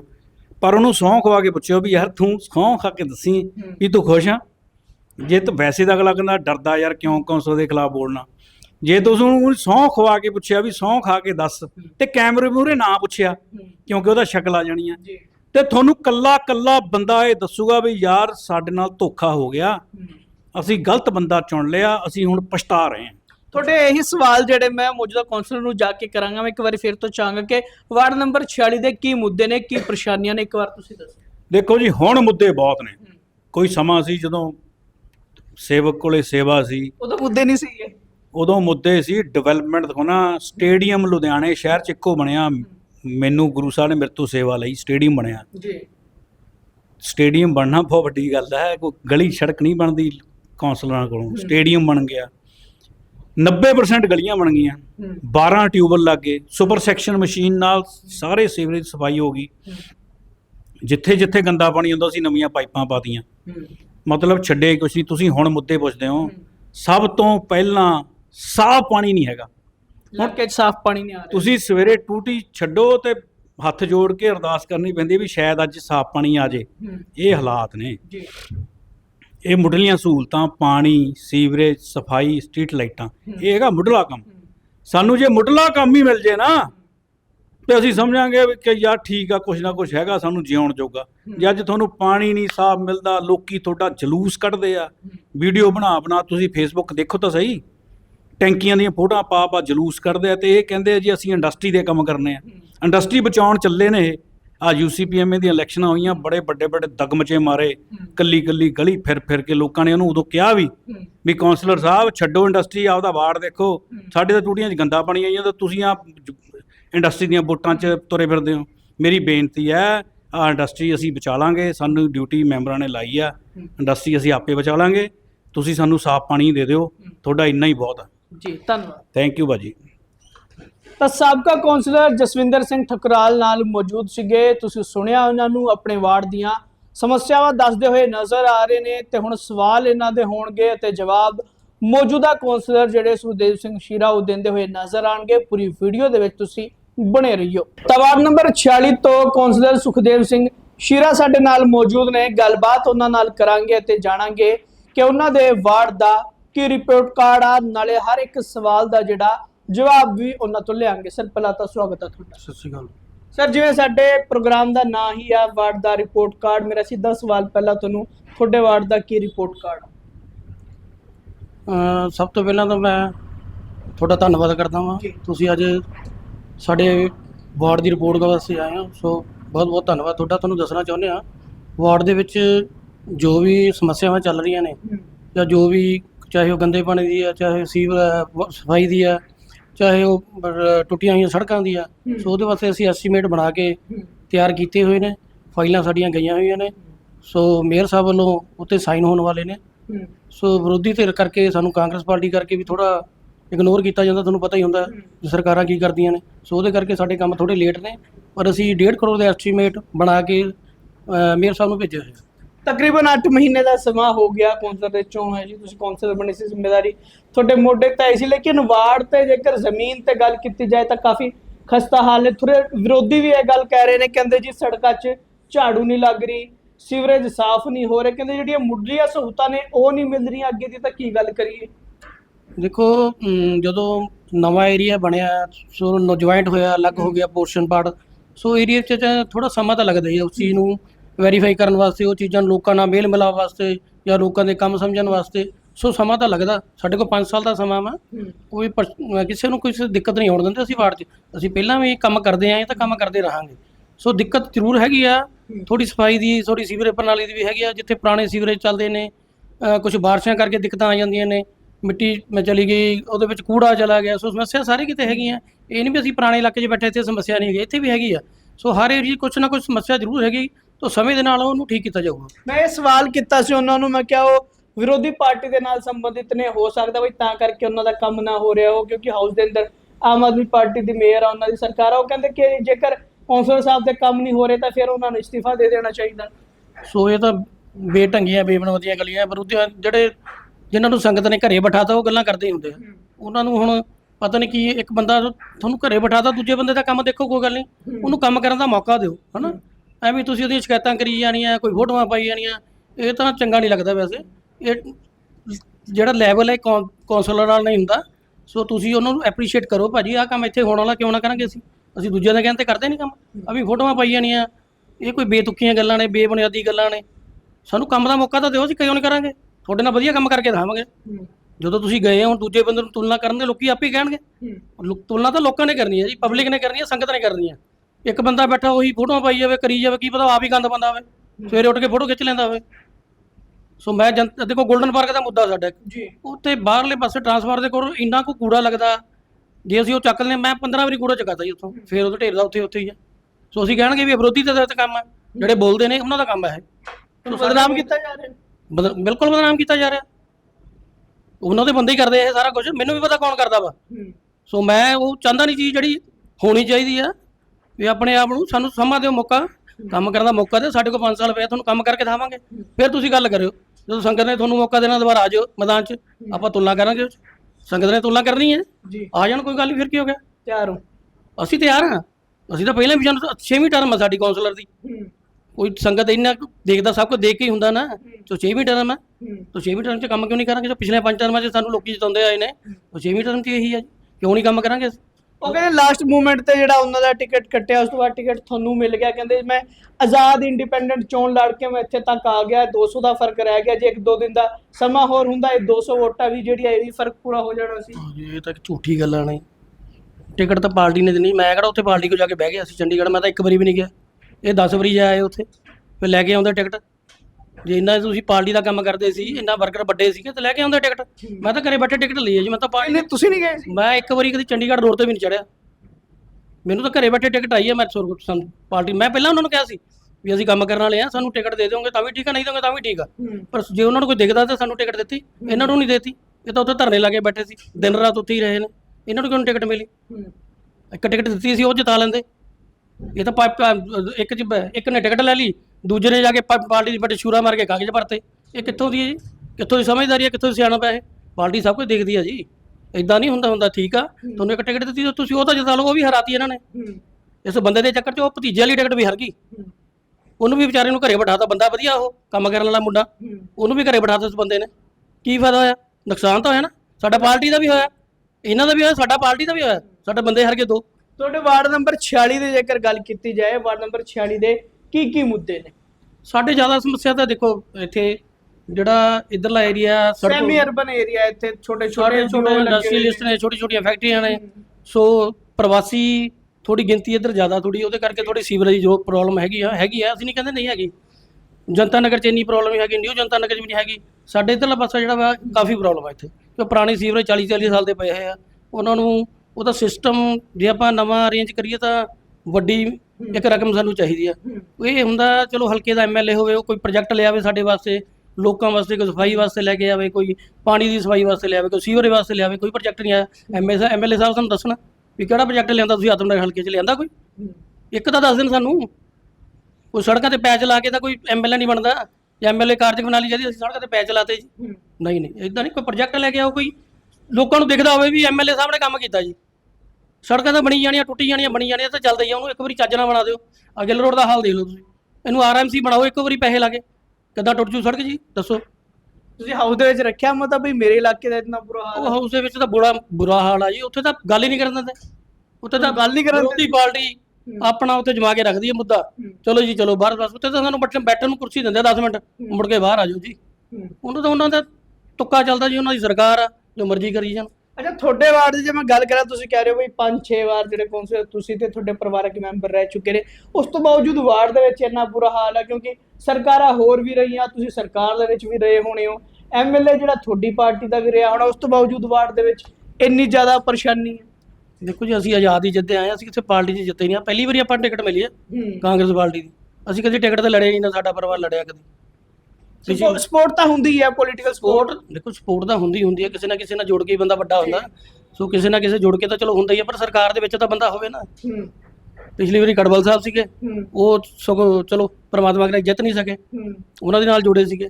ਪਰ ਉਹਨੂੰ ਸਹੁੰ ਖਵਾ ਕੇ ਪੁੱਛਿਓ ਵੀ ਯਾਰ ਤੂੰ ਸਹੁੰ ਖਾ ਕੇ ਦੱਸੀ ਵੀ ਤੂੰ ਖੁਸ਼ ਆ? ਜੇ ਤੂੰ ਵੈਸੇ ਤਾਂ ਅਗਲਾ ਕਹਿੰਦਾ ਡਰਦਾ ਯਾਰ ਕਿਉਂ ਕੌਂਸਲ ਦੇ ਖਿਲਾਫ ਬੋਲਣਾ? ਜੇ ਤੁਸੀਂ ਉਹਨੂੰ ਸਹੁੰ ਖਵਾ ਕੇ ਪੁੱਛਿਆ ਵੀ ਸਹੁੰ ਖਾ ਕੇ ਦੱਸ ਤੇ ਕੈਮਰੇ ਮੂਹਰੇ ਨਾ ਪੁੱਛਿਆ ਕਿਉਂਕਿ ਉਹਦਾ ਸ਼ਕਲ ਆ ਜਾਣੀ ਆ। ਤੇ ਤੁਹਾਨੂੰ ਕੱਲਾ ਕੱਲਾ ਬੰਦਾ ਇਹ ਦੱਸੂਗਾ ਵੀ ਯਾਰ ਸਾਡੇ ਨਾਲ ਧੋਖਾ ਹੋ ਗਿਆ। ਅਸੀਂ ਗਲਤ ਬੰਦਾ ਚੁਣ ਲਿਆ ਅਸੀਂ ਹੁਣ ਪਛਤਾ ਰਹੇ ਹਾਂ ਤੁਹਾਡੇ ਇਹੀ ਸਵਾਲ ਜਿਹੜੇ ਮੈਂ ਮੌਜੂਦਾ ਕਾਉਂਸਲਰ ਨੂੰ ਜਾ ਕੇ ਕਰਾਂਗਾ ਮੈਂ ਇੱਕ ਵਾਰੀ ਫਿਰ ਤੋਂ ਚਾਹਾਂਗਾ ਕਿ ਵਾਰਡ ਨੰਬਰ 46 ਦੇ ਕੀ ਮੁੱਦੇ ਨੇ ਕੀ ਪਰੇਸ਼ਾਨੀਆਂ ਨੇ ਇੱਕ ਵਾਰ ਤੁਸੀਂ ਦੱਸੋ। ਦੇਖੋ ਜੀ ਹੁਣ ਮੁੱਦੇ ਬਹੁਤ ਨੇ। ਕੋਈ ਸਮਾਂ ਸੀ ਜਦੋਂ ਸੇਵਕ ਕੋਲੇ ਸੇਵਾ ਸੀ? ਉਦੋਂ ਮੁੱਦੇ ਨਹੀਂ ਸੀਗੇ ਉਦੋਂ ਮੁੱਦੇ ਸੀ ਡਿਵੈਲਪਮੈਂਟ ਦੇਖੋ ਨਾ ਸਟੇਡੀਅਮ ਲੁਧਿਆਣੇ ਸ਼ਹਿਰ ਚ ਇੱਕੋ ਬਣਿਆ। ਮੈਨੂੰ ਗੁਰੂ ਸਾਹਿਬ ਨੇ ਮੇਰੇ ਤੋਂ ਸੇਵਾ ਲਈ ਸਟੇਡੀਅਮ ਬਣਿਆ। ਜੀ। ਸਟੇਡੀਅਮ ਬਣਨਾ ਬਹੁਤ ਵੱਡੀ ਗੱਲ ਹੈ ਕੋਈ ਗਲੀ ਸੜਕ ਨਹੀਂ ਬਣਦੀ ਕੌਂਸਲਰਾਂ ਕੋਲੋਂ। ਸਟੇਡੀਅਮ ਬਣ ਗਿਆ। 90% ਗਲੀਆਂ ਬਣ ਗਈਆਂ। 12 ਟਿਊਬਲ ਲੱਗ ਗਏ। ਸੁਪਰ ਸੈਕਸ਼ਨ ਮਸ਼ੀਨ ਨਾਲ ਸਾਰੇ ਸੀਵਰੇਜ ਸਫ਼ਾਈ ਹੋ ਗਈ। ਜਿੱਥੇ ਜਿੱਥੇ ਗੰਦਾ ਪਾਣੀ ਹੁੰਦਾ ਸੀ ਨਵੀਆਂ ਪਾਈਪਾਂ ਪਾਤੀਆਂ ਮਤਲਬ ਛੱਡੇ ਕੁਛ ਨਹੀਂ ਤੁਸੀਂ ਹੁਣ ਮੁੱਦੇ ਪੁੱਛਦੇ ਹੋ। ਸਭ ਤੋਂ ਪਹਿਲਾਂ ਸਾਫ਼ ਪਾਣੀ ਨਹੀਂ ਹੈਗਾ। ਇਲਾਕੇ 'ਚ ਸਾਫ਼ ਪਾਣੀ ਨਹੀਂ ਆ ਰਿਹਾ। ਤੁਸੀਂ ਸਵੇਰੇ ਟੂਟੀ ਛੱਡੋ ਤੇ ਹੱਥ ਜੋੜ ਕੇ ਅਰਦਾਸ ਕਰਨੀ ਪੈਂਦੀ ਵੀ ਸ਼ਾਇਦ ਅੱਜ ਸਾਫ਼ ਪਾਣੀ ਆ ਜੇ। ਇਹ ਹਾਲਾਤ ਨੇ। ਜੀ। ਇਹ ਮੁੱਢਲੀਆਂ ਸਹੂਲਤਾਂ, ਪਾਣੀ, ਸੀਵਰੇਜ, ਸਫ਼ਾਈ, ਸਟਰੀਟ ਲਾਈਟਾਂ, ਇਹ ਹੈਗਾ ਮੁੱਢਲਾ ਕੰਮ। ਸਾਨੂੰ ਜੇ ਮੁੱਢਲਾ ਕੰਮ ਹੀ ਮਿਲ ਜੇ ਨਾ, ਤੇ ਅਸੀਂ ਸਮਝਾਂਗੇ ਕਿ ਯਾਰ ਠੀਕ ਆ, ਕੁਛ ਨਾ ਕੁਛ ਹੈਗਾ ਸਾਨੂੰ ਜਿਉਣ ਜੋਗਾ। ਜੇ ਅੱਜ ਤੁਹਾਨੂੰ ਪਾਣੀ ਨਹੀਂ ਸਾਫ਼ ਮਿਲਦਾ, ਲੋਕੀ ਤੁਹਾਡਾ ਜਲੂਸ ਕੱਢਦੇ ਆ। ਵੀਡੀਓ ਬਣਾ ਬਣਾ, ਤੁਸੀਂ ਫੇਸਬੁੱਕ ਦੇਖੋ ਤਾਂ ਸਹੀ। ਟੈਂਕੀਆਂ ਦੀਆਂ ਫੋਟੋਆਂ ਪਾ ਪਾ ਜਲੂਸ ਕੱਢਦੇ ਆ ਤੇ ਇਹ ਕਹਿੰਦੇ ਆ ਜੀ ਅਸੀਂ ਇੰਡਸਟਰੀ ਦੇ ਕੰਮ ਕਰਨੇ ਆ। ਇੰਡਸਟਰੀ ਬਚਾਉਣ ਚੱਲੇ ਨੇ ਇਹ। ਆ ਯੂਸੀਪੀਐਮਏ ਦੀਆਂ ਇਲੈਕਸ਼ਨਾਂ ਹੋਈਆਂ ਬੜੇ ਵੱਡੇ ਵੱਡੇ ਦਗਮਚੇ ਮਾਰੇ ਕੱਲੀ ਕੱਲੀ ਗਲੀ ਫਿਰ ਫਿਰ ਕੇ ਲੋਕਾਂ ਨੇ ਉਹਨੂੰ ਉਦੋਂ ਕਿਹਾ ਵੀ ਵੀ ਕਾਉਂਸਲਰ ਸਾਹਿਬ ਛੱਡੋ ਇੰਡਸਟਰੀ ਆਪਦਾ ਵਾਰਡ ਦੇਖੋ। ਸਾਡੇ ਤਾਂ ਟੂਟੀਆਂ 'ਚ ਗੰਦਾ ਪਾਣੀ ਆਈਆਂ ਤਾਂ ਤੁਸੀਂ ਆ ਇੰਡਸਟਰੀ ਦੀਆਂ ਵੋਟਾਂ 'ਚ ਤੁਰੇ ਫਿਰਦੇ ਹੋ। ਮੇਰੀ ਬੇਨਤੀ ਹੈ ਆ ਇੰਡਸਟਰੀ ਅਸੀਂ ਬਚਾ ਲਾਂਗੇ ਸਾਨੂੰ ਡਿਊਟੀ ਮੈਂਬਰਾਂ ਨੇ ਲਾਈ ਆ। ਇੰਡਸਟਰੀ ਅਸੀਂ ਆਪੇ ਬਚਾ ਲਾਂਗੇ। ਤੁਸੀਂ ਸਾਨੂੰ ਸਾਫ਼ ਪਾਣੀ ਦੇ ਦਿਓ ਤੁਹਾਡਾ ਇੰਨਾ ਹੀ ਬਹੁਤ ਆ। ਜੀ ਧੰਨਵਾਦ। ਥੈਂਕ ਯੂ ਬਾਜੀ ਤਾਂ ਸਾਬਕਾ ਕੌਂਸਲਰ ਜਸਵਿੰਦਰ ਸਿੰਘ ਠਕਰਾਲ ਨਾਲ ਮੌਜੂਦ ਸੀਗੇ। ਤੁਸੀਂ ਸੁਣਿਆ ਉਹਨਾਂ ਨੂੰ ਆਪਣੇ ਵਾਰਡ ਦੀਆਂ ਸਮੱਸਿਆਵਾਂ ਦੱਸਦੇ ਹੋਏ ਨਜ਼ਰ ਆ ਰਹੇ ਨੇ ਤੇ ਹੁਣ ਸਵਾਲ ਇਹਨਾਂ ਦੇ ਹੋਣਗੇ ਅਤੇ ਜਵਾਬ ਮੌਜੂਦਾ ਕੌਂਸਲਰ ਜਿਹੜੇ ਸੁਖਦੇਵ ਸਿੰਘ ਸ਼ੀਰਾ ਉਹ ਦਿੰਦੇ ਹੋਏ ਨਜ਼ਰ ਆਣਗੇ। ਪੂਰੀ ਵੀਡੀਓ ਦੇ ਵਿੱਚ ਤੁਸੀਂ ਬਣੇ ਰਹੀਓ। ਤਾਂ ਵਾਰਡ ਨੰਬਰ 46 ਤੋਂ ਕੌਂਸਲਰ ਸੁਖਦੇਵ ਸਿੰਘ ਸ਼ੀਰਾ ਸਾਡੇ ਨਾਲ ਮੌਜੂਦ ਨੇ। ਗੱਲਬਾਤ ਉਹਨਾਂ ਨਾਲ ਕਰਾਂਗੇ ਤੇ ਜਾਣਾਂਗੇ ਕਿ ਉਹਨਾਂ ਦੇ ਵਾਰਡ ਦਾ ਕੀ ਰਿਪੋਰਟ ਕਾਰਡ ਆ। ਨਾਲੇ ਹਰ ਇੱਕ ਸਵਾਲ ਦਾ ਜਿਹੜਾ ਜਵਾਬ ਵੀ ਉਹਨਾਂ ਤੋਂ ਲਿਆਂਗੇ। ਸਰ ਪਹਿਲਾਂ ਤਾਂ ਸਵਾਗਤ ਹੈ ਤੁਹਾਡਾ। ਸਤਿ ਸ਼੍ਰੀ ਅਕਾਲ। ਸਰ ਜਿਵੇਂ ਸਾਡੇ ਪ੍ਰੋਗਰਾਮ ਦਾ ਨਾਂ ਹੀ ਆ ਵਾਰਡ ਦਾ ਰਿਪੋਰਟ ਕਾਰਡ। ਮੇਰਾ ਸਿੱਧਾ ਸਵਾਲ ਪਹਿਲਾਂ ਤੁਹਾਨੂੰ ਤੁਹਾਡੇ ਵਾਰਡ ਦਾ ਕੀ ਰਿਪੋਰਟ ਕਾਰਡ ਸਭ ਤੋਂ ਪਹਿਲਾਂ ਤਾਂ ਮੈਂ ਤੁਹਾਡਾ ਧੰਨਵਾਦ ਕਰਦਾ ਹਾਂ। ਤੁਸੀਂ ਅੱਜ ਸਾਡੇ ਵਾਰਡ ਦੀ ਰਿਪੋਰਟ ਵਾਸਤੇ ਆਏ ਹੋ ਸੋ ਬਹੁਤ ਬਹੁਤ ਧੰਨਵਾਦ। ਤੁਹਾਡਾ ਤੁਹਾਨੂੰ ਦੱਸਣਾ ਚਾਹੁੰਦੇ ਹਾਂ ਵਾਰਡ ਦੇ ਵਿੱਚ ਜੋ ਵੀ ਸਮੱਸਿਆਵਾਂ ਚੱਲ ਰਹੀਆਂ ਨੇ ਜਾਂ ਜੋ ਵੀ ਚਾਹੇ ਉਹ ਗੰਦੇ ਪਾਣੀ ਦੀ ਆ ਚਾਹੇ ਸੀਵਰ ਸਫ਼ਾਈ ਦੀ ਆ ਚਾਹੇ ਉਹ ਟੁੱਟੀਆਂ ਹੋਈਆਂ ਸੜਕਾਂ ਦੀ ਆ ਸੋ ਉਹਦੇ ਵਾਸਤੇ ਅਸੀਂ ਐਸਟੀਮੇਟ ਬਣਾ ਕੇ ਤਿਆਰ ਕੀਤੇ ਹੋਏ ਨੇ ਫਾਈਲਾਂ ਸਾਡੀਆਂ ਗਈਆਂ ਹੋਈਆਂ ਨੇ। ਸੋ ਮੇਅਰ ਸਾਹਿਬ ਵੱਲੋਂ ਉੱਤੇ ਸਾਈਨ ਹੋਣ ਵਾਲੇ ਨੇ। ਸੋ ਵਿਰੋਧੀ ਧਿਰ ਕਰਕੇ ਸਾਨੂੰ ਕਾਂਗਰਸ ਪਾਰਟੀ ਕਰਕੇ ਵੀ ਥੋੜਾ ਇਗਨੋਰ ਕੀਤਾ ਜਾਂਦਾ ਤੁਹਾਨੂੰ ਪਤਾ ਹੀ ਹੁੰਦਾ ਹੈ ਸਰਕਾਰਾਂ ਕੀ ਕਰਦੀਆਂ ਨੇ। ਸੋ ਉਹਦੇ ਕਰਕੇ ਸਾਡੇ ਕੰਮ ਥੋੜੇ ਲੇਟ ਨੇ ਪਰ ਅਸੀਂ 1.5 ਕਰੋੜ ਦਾ ਐਸਟੀਮੇਟ ਬਣਾ ਕੇ ਅਹ, ਮੇਅਰ ਸਾਹਿਬ ਨੂੰ ਭੇਜਿਆ ਹੋਇਆ। ਤਕਰੀਬਨ 8 ਮਹੀਨੇ ਦਾ ਸਮਾਂ ਹੋ ਗਿਆ ਕੌਂਸਲਰ ਦੇ ਚੋਣ ਹੈ ਜੀ। ਤੁਸੀਂ ਕੌਂਸਲਰ ਬਣੇ ਸੀ ਜ਼ਿੰਮੇਵਾਰੀ ਤੁਹਾਡੇ ਮੋਢੇ ਤੇ ਆਈ ਸੀ, ਲੇਕਿਨ ਵਾਰਡ ਤੇ ਜੇਕਰ ਜ਼ਮੀਨ ਤੇ ਗੱਲ ਕੀਤੀ ਜਾਏ ਤਾਂ ਕਾਫੀ ਖਸਤਾ ਹਾਲ ਨੇ। ਥੋੜੇ ਵਿਰੋਧੀ ਵੀ ਇਹ ਗੱਲ ਕਹਿ ਰਹੇ ਨੇ, ਕਹਿੰਦੇ ਜੀ ਸੜਕਾਂ 'ਚ ਝਾੜੂ ਨਹੀਂ ਲੱਗ ਰਹੀ, ਸੀਵਰੇਜ ਸਾਫ਼ ਨਹੀਂ ਹੋ ਰਹੇ, ਕਹਿੰਦੇ ਜਿਹੜੀਆਂ ਮੁੱਢਲੀਆਂ ਸਹੂਲਤਾਂ ਨੇ ਉਹ ਨਹੀਂ ਮਿਲ ਰਹੀਆਂ ਅੱਗੇ ਦੀ, ਤਾਂ ਕੀ ਗੱਲ ਕਰੀਏ? ਦੇਖੋ ਜਦੋਂ ਨਵਾਂ ਏਰੀਆ ਬਣਿਆ, ਸੋ ਜੁਆਇੰਟ ਹੋਇਆ, ਅਲੱਗ ਹੋ ਗਿਆ ਪੋਰਸ਼ਨ ਪਾਰਟ ਸੋ ਏਰੀਆ 'ਚ ਥੋੜਾ ਸਮਾਂ ਤਾਂ ਲੱਗਦਾ ਹੀ ਉਸ ਚੀਜ਼ ਨੂੰ ਵੈਰੀਫਾਈ ਕਰਨ ਵਾਸਤੇ, ਉਹ ਚੀਜ਼ਾਂ ਲੋਕਾਂ ਨਾਲ ਮੇਲ ਮਿਲਾਪ ਵਾਸਤੇ ਜਾਂ ਲੋਕਾਂ ਦੇ ਕੰਮ ਸਮਝਣ ਵਾਸਤੇ। ਸੋ ਸਮਾਂ ਤਾਂ ਲੱਗਦਾ ਸਾਡੇ ਕੋਲ 5 ਸਾਲ ਦਾ ਸਮਾਂ ਵਾ। ਕੋਈ ਪਰ- ਕਿਸੇ ਨੂੰ ਕੋਈ ਦਿੱਕਤ ਨਹੀਂ ਆਉਣ ਦਿੰਦੇ ਅਸੀਂ ਵਾਰਡ 'ਚ। ਅਸੀਂ ਪਹਿਲਾਂ ਵੀ ਕੰਮ ਕਰਦੇ ਆਏ ਤਾਂ ਕੰਮ ਕਰਦੇ ਰਹਾਂਗੇ। ਸੋ ਦਿੱਕਤ ਜ਼ਰੂਰ ਹੈਗੀ ਆ। ਥੋੜੀ ਸਫ਼ਾਈ ਦੀ ਥੋੜੀ ਸੀਵਰੇਜ ਪ੍ਰਣਾਲੀ ਦੀ ਵੀ ਹੈਗੀ ਆ ਜਿੱਥੇ ਪੁਰਾਣੇ ਸੀਵਰੇਜ ਚੱਲਦੇ ਨੇ ਕੁਝ ਬਾਰਿਸ਼ਾਂ ਕਰਕੇ ਦਿੱਕਤਾਂ ਆ ਜਾਂਦੀਆਂ ਨੇ ਮਿੱਟੀ ਮੈਂ ਚਲੀ ਗਈ ਉਹਦੇ ਵਿੱਚ ਕੂੜਾ ਚਲਾ ਗਿਆ ਸੋ ਸਮੱਸਿਆ ਸਾਰੇ ਕਿਤੇ ਹੈਗੀਆਂ। ਇਹ ਨਹੀਂ ਵੀ ਅਸੀਂ ਪੁਰਾਣੇ ਇਲਾਕੇ 'ਚ ਬੈਠੇ ਇੱਥੇ ਸਮੱਸਿਆ ਨਹੀਂ ਹੈਗੀ ਇੱਥੇ ਵੀ ਹੈਗੀ ਆ। ਸੋ ਹਰ ਏਰੀਆ 'ਚ ਕੁਛ ਨਾ ਕੁਛ ਸਮੱਸਿਆ ਜ਼ਰੂਰ ਹੈਗੀ ਤਾਂ ਸਮੇਂ ਦੇ ਨਾਲ ਉਹਨੂੰ ਠੀਕ ਕੀਤਾ ਜਾਊਗਾ। ਮੈਂ ਇਹ ਸਵਾਲ ਕੀਤਾ ਸੀ ਉਹਨਾਂ ਨੂੰ ਮੈਂ ਕਿਹਾ ਉਹ ਵਿਰੋਧੀ ਪਾਰਟੀ ਦੇ ਨਾਲ ਸੰਬੰਧਿਤ ਨੇ, ਹੋ ਸਕਦਾ ਬਈ ਤਾਂ ਕਰਕੇ ਉਹਨਾਂ ਦਾ ਕੰਮ ਨਾ ਹੋ ਰਿਹਾ ਹੋ, ਕਿਉਂਕਿ ਹਾਊਸ ਦੇ ਅੰਦਰ ਆਮ ਆਦਮੀ ਪਾਰਟੀ ਦੀ ਮੇਅਰ ਆ ਉਹਨਾਂ ਦੀ ਸਰਕਾਰ ਆ, ਉਹ ਕਹਿੰਦੇ ਕਿ ਜੇਕਰ ਕੌਂਸਲਰ ਸਾਹਿਬ ਦੇ ਕੰਮ ਨਹੀਂ ਹੋ ਰਹੇ ਤਾਂ ਫਿਰ ਉਹਨਾਂ ਨੂੰ ਇਸਤੀਫਾ ਦੇ ਦੇਣਾ ਚਾਹੀਦਾ। ਸੋ ਇਹ ਤਾਂ ਬੇਢੰਗੀਆਂ ਬੇਬਣਵਤੀਆਂ ਗਲੀਆਂ ਵਿਰੁੱਧ ਜਿਹੜੇ ਜਿਨ੍ਹਾਂ ਨੂੰ ਸੰਗਤ ਨੇ ਘਰੇ ਬਿਠਾਤਾ, ਉਹ ਗੱਲਾਂ ਕਰਦੇ ਹੀ ਹੁੰਦੇ ਆ। ਉਹਨਾਂ ਨੂੰ ਹੁਣ ਪਤਾ ਨਹੀਂ ਕੀ ਇੱਕ ਬੰਦਾ ਤੁਹਾਨੂੰ ਘਰੇ ਬਿਠਾਤਾ, ਦੂਜੇ ਬੰਦੇ ਦਾ ਕੰਮ ਦੇਖੋ, ਕੋਈ ਗੱਲ ਨਹੀਂ। ਉਹਨੂੰ ਕੰਮ ਕਰਨ ਦਾ ਮੌਕਾ ਦਿਓ, ਹਨਾ? ਐਵੇਂ ਤੁਸੀਂ ਉਹਦੀਆਂ ਸ਼ਿਕਾਇਤਾਂ ਕਰੀ ਜਾਣੀਆਂ, ਕੋਈ ਫੋਟੋਆਂ ਪਾਈ ਜਾਣੀਆਂ, ਇਹ ਤਾਂ ਚੰਗਾ ਨਹੀਂ ਲੱਗਦਾ ਵੈਸੇ। ਇਹ ਜਿਹੜਾ ਲੈਵਲ ਹੈ ਕੌਂਸਲਰ ਨਾਲ ਨਹੀਂ ਹੁੰਦਾ। ਸੋ ਤੁਸੀਂ ਉਹਨਾਂ ਨੂੰ ਐਪਰੀਸ਼ੀਏਟ ਕਰੋ ਭਾਜੀ ਆਹ ਕੰਮ ਇੱਥੇ ਹੋਣ ਵਾਲਾ ਕਿਉਂ ਨਾ ਕਰਾਂਗੇ ਅਸੀਂ? ਅਸੀਂ ਦੂਜਿਆਂ ਦੇ ਕਹਿਣ ਤੇ ਕਰਦੇ ਨਹੀਂ ਕੰਮ। ਅਭੀ ਫੋਟੋਆਂ ਪਾਈ ਜਾਣੀਆਂ ਇਹ ਕੋਈ ਬੇਤੁਕੀਆਂ ਗੱਲਾਂ ਨੇ ਬੇਬੁਨਿਆਦੀ ਗੱਲਾਂ ਨੇ। ਸਾਨੂੰ ਕੰਮ ਦਾ ਮੌਕਾ ਤਾਂ ਦਿਓ ਅਸੀਂ ਕਿਉਂ ਨਹੀਂ ਕਰਾਂਗੇ? ਤੁਹਾਡੇ ਨਾਲ ਵਧੀਆ ਕੰਮ ਕਰਕੇ ਦਿਖਾਵਾਂਗੇ। ਜਦੋਂ ਤੁਸੀਂ ਗਏ ਹੋ ਦੂਜੇ ਬੰਦੇ ਨੂੰ ਤੁਲਨਾ ਕਰਨ ਦੇ ਲੋਕੀ ਆਪੇ ਕਹਿਣਗੇ। ਤੁਲਨਾ ਤਾਂ ਲੋਕਾਂ ਨੇ ਕਰਨੀ ਹੈ ਜੀ ਪਬਲਿਕ ਨੇ ਕਰਨੀ ਹੈ ਸੰਗਤ ਨੇ ਕਰਨੀ ਹੈ। ਇੱਕ ਬੰਦਾ ਬੈਠਾ ਉਹੀ ਫੋਟੋਆਂ ਪਾਈ ਜਾਵੇ ਕਰੀ ਜਾਵੇ ਕੀ ਪਤਾ ਆਪ ਹੀ ਗੰਦ ਬੰਦਾ ਹੋਵੇ। ਸਵੇਰੇ ਉੱਠ ਕੇ ਫੋਟੋ ਖਿੱਚ ਲੈਂਦਾ ਹੋਵੇ। ਸੋ ਮੈਂ ਜਨ ਦੇਖੋ 골ਡਨ ਪਾਰਕ ਦਾ ਮੁੱਦਾ ਸਾਡਾ ਇੱਕ। ਜੀ। ਉੱਥੇ ਬਾਹਰਲੇ ਪਾਸੇ ਟਰਾਂਸਫਾਰ ਦੇ ਕੋਲ ਇੰਨਾ ਕੁ ਕੂੜਾ ਲੱਗਦਾ ਜੇ ਅਸੀਂ ਉਹ ਚੱਕ ਲੈਂਦੇ ਮੈਂ 15 ਵਾਰੀ ਕੂੜਾ ਚੁਕਾਤਾ ਜੀ ਉੱਥੋਂ। ਫੇਰ ਉਹਦੇ ਢੇਰ ਦਾ ਉੱਥੇ ਉੱਥੇ ਹੀ ਆ। ਸੋ ਅਸੀਂ ਕਹਿਣਗੇ ਵੀ ਵਿਰੋਧੀ ਦਾ ਤਾਂ ਕੰਮ ਹੈ। ਜਿਹੜੇ ਬੋਲਦੇ ਨੇ ਉਹਨਾਂ ਦਾ ਕੰਮ ਹੈ ਤੁਹਾਨੂੰ ਬਦਨਾਮ ਕੀਤਾ ਜਾ ਰਿਹਾ। ਬਦ- ਬਿਲਕੁਲ ਬਦਨਾਮ ਕੀਤਾ ਜਾ ਰਿਹਾ। ਉਹਨਾਂ ਦੇ ਬੰਦੇ ਹੀ ਕਰਦੇ ਇਹ ਸਾਰਾ ਕੁਝ ਮੈਨੂੰ ਵੀ ਪਤਾ ਕੌਣ ਕਰਦਾ ਵਾ। ਸੋ ਮੈਂ ਉਹ ਚਾਹੁੰਦਾ ਨਹੀਂ ਚੀਜ਼ ਜਿਹੜੀ ਹੋਣੀ ਚਾਹੀਦੀ ਆ ਵੀ ਆਪਣੇ ਆਪ ਨੂੰ ਸਾਨੂੰ ਸਮਾਂ ਦਿਓ ਮੌਕਾ। ਕੰਮ ਕਰਨ ਦਾ ਮੌਕਾ ਦਿਓ। ਸਾਡੇ ਕੋਲ 5 ਸਾਲ ਪਿਆ ਤੁਹਾਨੂੰ ਕੰਮ ਕਰਕੇ ਦਿਖਾਵਾਂਗੇ। ਫਿਰ ਤੁਸੀਂ ਗੱਲ ਕਰਿਓ। ਜਦੋਂ ਸੰਗਤ ਨੇ ਤੁਹਾਨੂੰ ਮੌਕਾ ਦੇਣਾ ਦੁਬਾਰਾ ਆ ਜਾਓ ਮੈਦਾਨ 'ਚ ਆਪਾਂ ਤੁਲਨਾ ਕਰਾਂਗੇ ਉਹ 'ਚ। ਸੰਗਤ ਨੇ ਤੁਲਨਾ ਕਰਨੀ ਹੈ। ਜੀ। ਆ ਜਾਣ ਕੋਈ ਗੱਲ ਨਹੀਂ ਫਿਰ ਕੀ ਹੋ ਗਿਆ? ਤਿਆਰ ਹੋ। ਅਸੀਂ ਤਿਆਰ ਹਾਂ। ਅਸੀਂ ਤਾਂ ਪਹਿਲਾਂ ਵੀ ਜਾਣ 6ਵੀਂ ਟਰਮ ਆ ਸਾਡੀ ਕਾਉਂਸਲਰ ਦੀ। ਕੋਈ ਸੰਗਤ ਇੰਨਾ ਕੁ ਦੇਖਦਾ ਸਭ ਕੁਝ ਦੇਖ ਕੇ ਹੀ ਹੁੰਦਾ ਨਾ ਸੋ 6ਵੀਂ ਟਰਮ ਹੈ। ਤਾਂ 6ਵੀਂ ਟਰਮ 'ਚ ਕੰਮ ਕਿਉਂ ਨਹੀਂ ਕਰਾਂਗੇ? ਜੋ ਪਿਛਲੇ ਪੰਜ ਟਰਮਾਂ 'ਚ ਸਾਨੂੰ ਲੋਕੀ ਜਿਤਾਉਂਦੇ ਆਏ ਨੇ ਉਹ 6ਵੀਂ ਟਰਮ 'ਚ ਇਹੀ ਹੈ। ਕਿਉਂ ਨਹੀਂ ਕੰਮ ਕਰਾਂਗੇ ਉਹ ਕਹਿੰਦੇ ਲਾਸਟ ਮੂਮੈਂਟ ਤੇ ਜਿਹੜਾ ਉਹਨਾਂ ਦਾ ਟਿਕਟ ਕੱਟਿਆ, ਉਸ ਤੋਂ ਬਾਅਦ ਟਿਕਟ ਤੁਹਾਨੂੰ ਮਿਲ ਗਿਆ। ਕਹਿੰਦੇ ਮੈਂ ਆਜ਼ਾਦ ਇੰਡੀਪੈਂਡੈਂਟ ਚੋਣ ਲੜ ਕੇ ਮੈਂ ਇੱਥੇ ਤੱਕ ਆ ਗਿਆ 200 ਦਾ ਫ਼ਰਕ ਰਹਿ ਗਿਆ। ਜੇ ਇੱਕ ਦੋ ਦਿਨ ਦਾ ਸਮਾਂ ਹੋਰ ਹੁੰਦਾ, ਇਹ 200 ਵੋਟਾਂ ਵੀ ਜਿਹੜੀ ਇਹ ਵੀ ਫ਼ਰਕ ਪੂਰਾ ਹੋ ਜਾਣਾ ਸੀ। ਇਹ ਤਾਂ ਝੂਠੀ ਗੱਲਾਂ ਨੇ ਟਿਕਟ ਤਾਂ ਪਾਰਟੀ ਨੇ ਦੇਣੀ। ਮੈਂ ਕਿਹੜਾ ਉੱਥੇ ਪਾਰਟੀ ਕੋ ਜਾ ਕੇ ਬਹਿ ਗਿਆ ਸੀ, ਚੰਡੀਗੜ੍ਹ, ਮੈਂ ਤਾਂ ਇੱਕ ਵਾਰੀ ਵੀ ਨਹੀਂ ਗਿਆ। ਇਹ 10 ਵਾਰੀ ਜਾ ਆਏ ਉੱਥੇ। ਫਿਰ ਲੈ ਕੇ ਆਉਂਦੇ ਟਿਕਟ ਜੇ ਇੰਨਾ ਤੁਸੀਂ ਪਾਰਟੀ ਦਾ ਕੰਮ ਕਰਦੇ ਸੀ ਇੰਨਾ ਵਰਕਰ ਵੱਡੇ ਸੀਗੇ ਤਾਂ ਲੈ ਕੇ ਆਉਂਦੇ ਟਿਕਟ। ਮੈਂ ਤਾਂ ਘਰੇ ਬੈਠੇ ਟਿਕਟ ਲਈ ਹੈ ਜੀ ਮੈਂ ਤਾਂ ਪਾਰਟੀ ਨਹੀਂ ਤੁਸੀਂ ਨਹੀਂ ਗਏ? ਮੈਂ ਇੱਕ ਵਾਰੀ ਕਦੀ ਚੰਡੀਗੜ੍ਹ ਰੋਡ ਤੇ ਵੀ ਨਹੀਂ ਚੜਿਆ ਮੈਨੂੰ ਤਾਂ ਘਰੇ ਬੈਠੇ ਟਿਕਟ ਆਈ ਹੈ ਮੈਂ ਸੁਰ ਸਾਨੂੰ ਪਾਰਟੀ ਮੈਂ ਪਹਿਲਾਂ ਉਹਨਾਂ ਨੂੰ ਕਿਹਾ ਸੀ ਵੀ ਅਸੀਂ ਕੰਮ ਕਰਨ ਵਾਲੇ ਆ ਸਾਨੂੰ ਟਿਕਟ ਦੇ ਦਿਓਗੇ ਤਾਂ ਵੀ ਠੀਕ ਆ ਨਹੀਂ ਦੋਗੇ ਤਾਂ ਵੀ ਠੀਕ ਆ। ਪਰ ਜੇ ਉਹਨਾਂ ਨੂੰ ਕੋਈ ਦਿਖਦਾ ਤਾਂ ਸਾਨੂੰ ਟਿਕਟ ਦਿੱਤੀ ਇਹਨਾਂ ਨੂੰ ਨਹੀਂ ਦਿੱਤੀ। ਇਹ ਤਾਂ ਉੱਥੇ ਧਰਨੇ ਲਾ ਕੇ ਬੈਠੇ ਸੀ ਦਿਨ ਰਾਤ ਉੱਥੇ ਹੀ ਰਹੇ ਨੇ। ਇਹਨਾਂ ਨੂੰ ਕਿਉਂ ਟਿਕਟ ਮਿਲੀ? ਇੱਕ ਟਿਕਟ ਦਿੱਤੀ ਸੀ ਉਹ ਜਿਤਾ ਲੈਂਦੇ। ਇਹ ਤਾਂ ਪਾ- ਪਾ- ਇੱਕ ਚ ਬ- ਇੱਕ ਨੇ ਟਿਕਟ ਲੈ ਲਈ ਦੂਜੇ ਨੇ ਜਾ ਕੇ ਪਾ- ਪਾਰਟੀ ਦੀ ਬੜੇ ਸ਼ੂਰਾ ਮਾਰ ਕੇ ਕਾਗਜ਼ ਭਰਤੇ। ਇਹ ਕਿੱਥੋਂ ਦੀ ਹੈ ਜੀ? ਕਿੱਥੋਂ ਦੀ ਸਮਝਦਾਰੀ ਹੈ? ਕਿੱਥੋਂ ਦੀ ਸਿਆਣਪ ਹੈ ਇਹ? ਪਾਰਟੀ ਸਭ ਕੁਝ ਦੇਖਦੀ ਹੈ ਜੀ। ਇਦਾਂ ਨਹੀਂ ਹੁੰਦਾ ਹੁੰਦਾ ਠੀਕ ਆ। ਤੁਹਾਨੂੰ ਇੱਕ ਟਿਕਟ ਦਿੱਤੀ ਤਾਂ ਤੁਸੀਂ ਉਹ ਤਾਂ ਜਿਤਾ ਲਓ ਉਹ ਵੀ ਹਰਾਤੀ ਇਹਨਾਂ ਨੇ। ਇਸ ਬੰਦੇ ਦੇ ਚੱਕਰ 'ਚ ਉਹ ਭਤੀਜੇ ਵਾਲੀ ਟਿਕਟ ਵੀ ਹਰ ਗਈ। ਉਹਨੂੰ ਵੀ ਵਿਚਾਰੇ ਨੂੰ ਘਰੇ ਬਿਠਾਤਾ ਬੰਦਾ ਵਧੀਆ ਉਹ ਕੰਮ ਕਰਨ ਵਾਲਾ ਮੁੰਡਾ। ਉਹਨੂੰ ਵੀ ਘਰੇ ਬਿਠਾਤਾ ਉਸ ਬੰਦੇ ਨੇ। ਕੀ ਫਾਇਦਾ ਹੋਇਆ? ਨੁਕਸਾਨ ਤਾਂ ਹੋਇਆ ਨਾ। ਸਾਡਾ ਪਾਰਟੀ ਦਾ ਵੀ ਹੋਇਆ। ਇਹਨਾਂ ਦਾ ਵੀ ਹੋਇਆ ਸਾਡਾ ਪਾਰਟੀ ਦਾ ਵੀ ਹੋਇਆ। ਸਾਡੇ ਬੰਦੇ ਹਰ ਗਏ ਦੋ। ਤੁਹਾਡੇ ਵਾਰਡ ਨੰਬਰ 46 ਦੀ ਜੇਕਰ ਗੱਲ ਕੀਤੀ ਜਾਏ ਵਾਰਡ ਨੰਬਰ 46 ਦੇ ਕੀ ਕੀ ਮੁੱਦੇ ਨੇ? ਸਾਡੇ ਜ਼ਿਆਦਾ ਸਮੱਸਿਆ ਤਾਂ ਦੇਖੋ ਇੱਥੇ ਜਿਹੜਾ ਇਧਰਲਾ ਏਰੀਆ ਸੈਮੀ ਅਰਬਨ ਏਰੀਆ ਇੱਥੇ ਛੋਟੇ ਛੋਟੇ ਛੋਟੇ ਇੰਡਸਟਰੀਅਲਿਸਟ ਨੇ ਛੋਟੀ ਛੋਟੀਆਂ ਫੈਕਟਰੀਆਂ ਨੇ। ਸੋ ਪ੍ਰਵਾਸੀ ਥੋੜੀ ਗਿਣਤੀ ਇੱਧਰ ਜ਼ਿਆਦਾ ਥੋੜੀ ਉਹਦੇ ਕਰਕੇ ਥੋੜੀ ਸੀਵਰੇਜ ਜੋ ਪ੍ਰੋਬਲਮ ਹੈਗੀ ਆ ਹੈਗੀ ਆ। ਅਸੀਂ ਨਹੀਂ ਕਹਿੰਦੇ ਨਹੀਂ ਹੈਗੀ। ਜਨਤਾ ਨਗਰ ਚ ਇੰਨੀ ਪ੍ਰੋਬਲਮ ਹੈਗੀ ਨਿਊ ਜਨਤਾ ਨਗਰ ਚ ਵੀ ਨਹੀਂ ਹੈਗੀ। ਸਾਡੇ ਇੱਧਰਲਾ ਪਾਸਾ ਜਿਹੜਾ ਵਾ ਕਾਫੀ ਪ੍ਰੋਬਲਮ ਆ ਇੱਥੇ। ਕਿ ਪੁਰਾਣੀ ਸੀਵਰੇਜ 40 40 ਸਾਲ ਦੇ ਪਏ ਹੋਏ ਆ। ਉਹਨਾਂ ਨੂੰ ਉਹਦਾ ਸਿਸਟਮ ਜੇ ਆਪਾਂ ਨਵਾਂ ਅਰੇਂਜ ਕਰੀਏ ਤਾਂ ਵੱਡੀ ਇੱਕ ਰਕਮ ਸਾਨੂੰ ਚਾਹੀਦੀ ਆ। ਇਹ ਹੁੰਦਾ ਚਲੋ ਹਲਕੇ ਦਾ ਐਮਐਲਏ ਹੋਵੇ ਉਹ ਕੋਈ ਪ੍ਰੋਜੈਕਟ ਲਿਆਵੇ ਸਾਡੇ ਵਾਸਤੇ ਲੋਕਾਂ ਵਾਸਤੇ ਕੋਈ ਸਫ਼ਾਈ ਵਾਸਤੇ ਲੈ ਕੇ ਆਵੇ ਕੋਈ ਪਾਣੀ ਦੀ ਸਫ਼ਾਈ ਵਾਸਤੇ ਲਿਆਵੇ ਕੋਈ ਸੀਵਰੇਜ ਵਾਸਤੇ ਲਿਆਵੇ ਕੋਈ ਪ੍ਰੋਜੈਕਟ ਨਹੀਂ ਆਇਆ। ਐਮਐਲਏ ਸਾਹਿਬ ਐਮਐਲਏ ਸਾਹਿਬ ਸਾਨੂੰ ਦੱਸਣਾ ਵੀ ਕਿਹੜਾ ਪ੍ਰੋਜੈਕਟ ਲਿਆਂਦਾ ਤੁਸੀਂ ਆਤਮਨਗਰ ਹਲਕੇ 'ਚ ਲਿਆਂਦਾ ਕੋਈ? ਇੱਕ ਤਾਂ ਦੱਸ ਦੇਣ ਸਾਨੂੰ। ਕੋਈ ਸੜਕਾਂ ਤੇ ਪੈਚ ਲਾ ਕੇ ਤਾਂ ਕੋਈ ਐਮਐਲਏ ਨਹੀਂ ਬਣਦਾ ਜਾਂ ਐਮਐਲਏ ਕਾਰਜ ਬਣਾ ਲਈ ਜਾਂਦੀ ਅਸੀਂ ਸੜਕਾਂ ਤੇ ਪੈਚ ਲਾਤੇ ਜੀ। ਨਹੀਂ ਨਹੀਂ ਇਦਾਂ ਨਹੀਂ ਕੋਈ ਪ੍ਰੋਜੈਕਟ ਲੈ ਕੇ ਆਓ ਕੋਈ। ਲੋਕਾਂ ਨੂੰ ਦਿਖਦਾ ਹੋਵੇ ਵੀ ਐਮਐਲਏ ਸਾਹਿਬ ਨੇ ਕੰਮ ਕੀਤਾ ਜੀ। ਸੜਕਾਂ ਤਾਂ ਬਣੀ ਜਾਣੀਆਂ ਟੁੱਟੀ ਜਾਣੀਆਂ ਬਣੀ ਜਾਣੀਆਂ ਤਾਂ ਚੱਲਦਾ ਆ ਉਹਨੂੰ ਇੱਕ ਵਾਰੀ ਚੱਜ ਨਾਲ ਬਣਾ ਦਿਓ। ਆ ਗਿੱਲ ਰੋਡ ਦਾ ਹਾਲ ਦੇਖ ਲਓ ਤੁਸੀਂ। ਇਹਨੂੰ ਆਰਐਮਸੀ ਬਣਾਓ ਇੱਕ ਵਾਰੀ ਪੈਸੇ ਲਾ ਕੇ। ਕਿੱਦਾਂ ਟੁੱਟ ਜੂ ਸੜਕ ਜੀ? ਦੱਸੋ। ਤੁਸੀਂ ਹਾਊਸ ਦੇ ਵਿੱਚ ਰੱਖਿਆ ਮਤਲਬ ਵੀ ਮੇਰੇ ਇਲਾਕੇ ਦਾ ਇਤਨਾ ਬੁਰਾ ਹਾਲ ਉਹ ਹਾਊਸ ਦੇ ਵਿੱਚ ਤਾਂ ਬੁਰਾ ਬੁਰਾ ਹਾਲ ਆ ਜੀ। ਉੱਥੇ ਤਾਂ ਗੱਲ ਹੀ ਨਹੀਂ ਕਰਨ ਦਿੰਦੇ। ਉੱਥੇ ਤਾਂ ਗੱਲ ਨਹੀਂ ਕਰਨ ਵਿਰੋਧੀ ਪਾਰਟੀ ਆਪਣਾ ਉੱਥੇ ਜਮਾ ਕੇ ਰੱਖਦੀ ਹੈ ਮੁੱਦਾ। ਚਲੋ ਜੀ ਚਲੋ ਬਾਹਰ ਬਸ। ਉੱਥੇ ਤਾਂ ਸਾਨੂੰ ਬੈਠਣ ਬੈਠਣ ਨੂੰ ਕੁਰਸੀ ਦਿੰਦੇ ਆ 10 ਮਿੰਟ। ਮੁੜ ਕੇ ਬਾਹਰ ਆ ਜਾਓ ਜੀ। ਉਹਨਾਂ ਦਾ ਉਹਨਾਂ ਦਾ ਤੁੱਕਾ ਚੱਲਦਾ ਜੀ ਉਹਨਾਂ ਦੀ ਸਰਕਾਰ ਆ ਜੋ ਮਰਜ਼ੀ ਕਰੀ ਜਾਣ। ਅੱਛਾ ਤੁਹਾਡੇ ਵਾਰਡ ਦੀ ਜੇ ਮੈਂ ਗੱਲ ਕਰਾਂ ਤੁਸੀਂ ਕਹਿ ਰਹੇ ਹੋ ਵੀ 5-6 ਵਾਰ ਜਿਹੜੇ ਕੌਂਸਲਰ ਤੁਸੀਂ ਤੇ ਤੁਹਾਡੇ ਪਰਿਵਾਰਕ ਮੈਂਬਰ ਰਹਿ ਚੁੱਕੇ ਨੇ ਉਸ ਤੋਂ ਬਾਵਜੂਦ ਵਾਰਡ ਦੇ ਵਿੱਚ ਇੰਨਾ ਬੁਰਾ ਹਾਲ ਹੈ ਕਿਉਂਕਿ ਸਰਕਾਰਾਂ ਹੋਰ ਵੀ ਰਹੀਆਂ ਤੁਸੀਂ ਸਰਕਾਰ ਦੇ ਵਿੱਚ ਵੀ ਰਹੇ ਹੋਣੇ ਹੋ ਐਮਐਲਏ ਜਿਹੜਾ ਤੁਹਾਡੀ ਪਾਰਟੀ ਦਾ ਵੀ ਰਿਹਾ ਹੋਣਾ ਉਸ ਤੋਂ ਬਾਵਜੂਦ ਵਾਰਡ ਦੇ ਵਿੱਚ ਇੰਨੀ ਜ਼ਿਆਦਾ ਪਰੇਸ਼ਾਨੀ ਹੈ? ਦੇਖੋ ਜੀ ਅਸੀਂ ਆਜ਼ਾਦ ਹੀ ਜਿੱਤੇ ਆਏ ਅਸੀਂ ਕਿਸੇ ਪਾਰਟੀ 'ਚ ਜਿੱਤੇ ਨਹੀਂ ਆ ਪਹਿਲੀ ਵਾਰੀ ਆਪਾਂ ਟਿਕਟ ਮਿਲੀ ਹੈ। ਕਾਂਗਰਸ ਪਾਰਟੀ ਦੀ। ਅਸੀਂ ਕਦੇ ਟਿਕਟ ਤੇ ਲੜੇ ਨਹੀਂ ਨਾ ਸਾਡਾ ਪਰਿਵਾਰ ਲੜਿਆ ਕਦੀ। ਸਪੋਰਟ ਸਪੋਰਟ ਤਾਂ ਹੁੰਦੀ ਹੈ ਪੋਲੀਟੀਕਲ ਸਪੋਰਟ। ਦੇਖੋ ਸਪੋਰਟ ਤਾਂ ਹੁੰਦੀ ਹੁੰਦੀ ਹੈ ਕਿਸੇ ਨਾ ਕਿਸੇ ਨਾਲ ਜੁੜ ਕੇ ਹੀ ਬੰਦਾ ਵੱਡਾ ਹੁੰਦਾ। ਸੋ ਕਿਸੇ ਨਾ ਕਿਸੇ ਜੁੜ ਕੇ ਤਾਂ ਚਲੋ ਹੁੰਦਾ ਹੀ ਹੈ ਪਰ ਸਰਕਾਰ ਦੇ ਵਿੱਚ ਤਾਂ ਬੰਦਾ ਹੋਵੇ ਨਾ। ਪਿਛਲੀ ਵਾਰੀ ਕੜਬਲ ਸਾਹਿਬ ਸੀਗੇ ਉਹ ਸਗੋਂ ਚਲੋ ਪ੍ਰਮਾਤਮਾ ਕਰੇ ਜਿੱਤ ਨਹੀਂ ਸਕੇ। ਉਹਨਾਂ ਦੇ ਨਾਲ ਜੁੜੇ ਸੀਗੇ।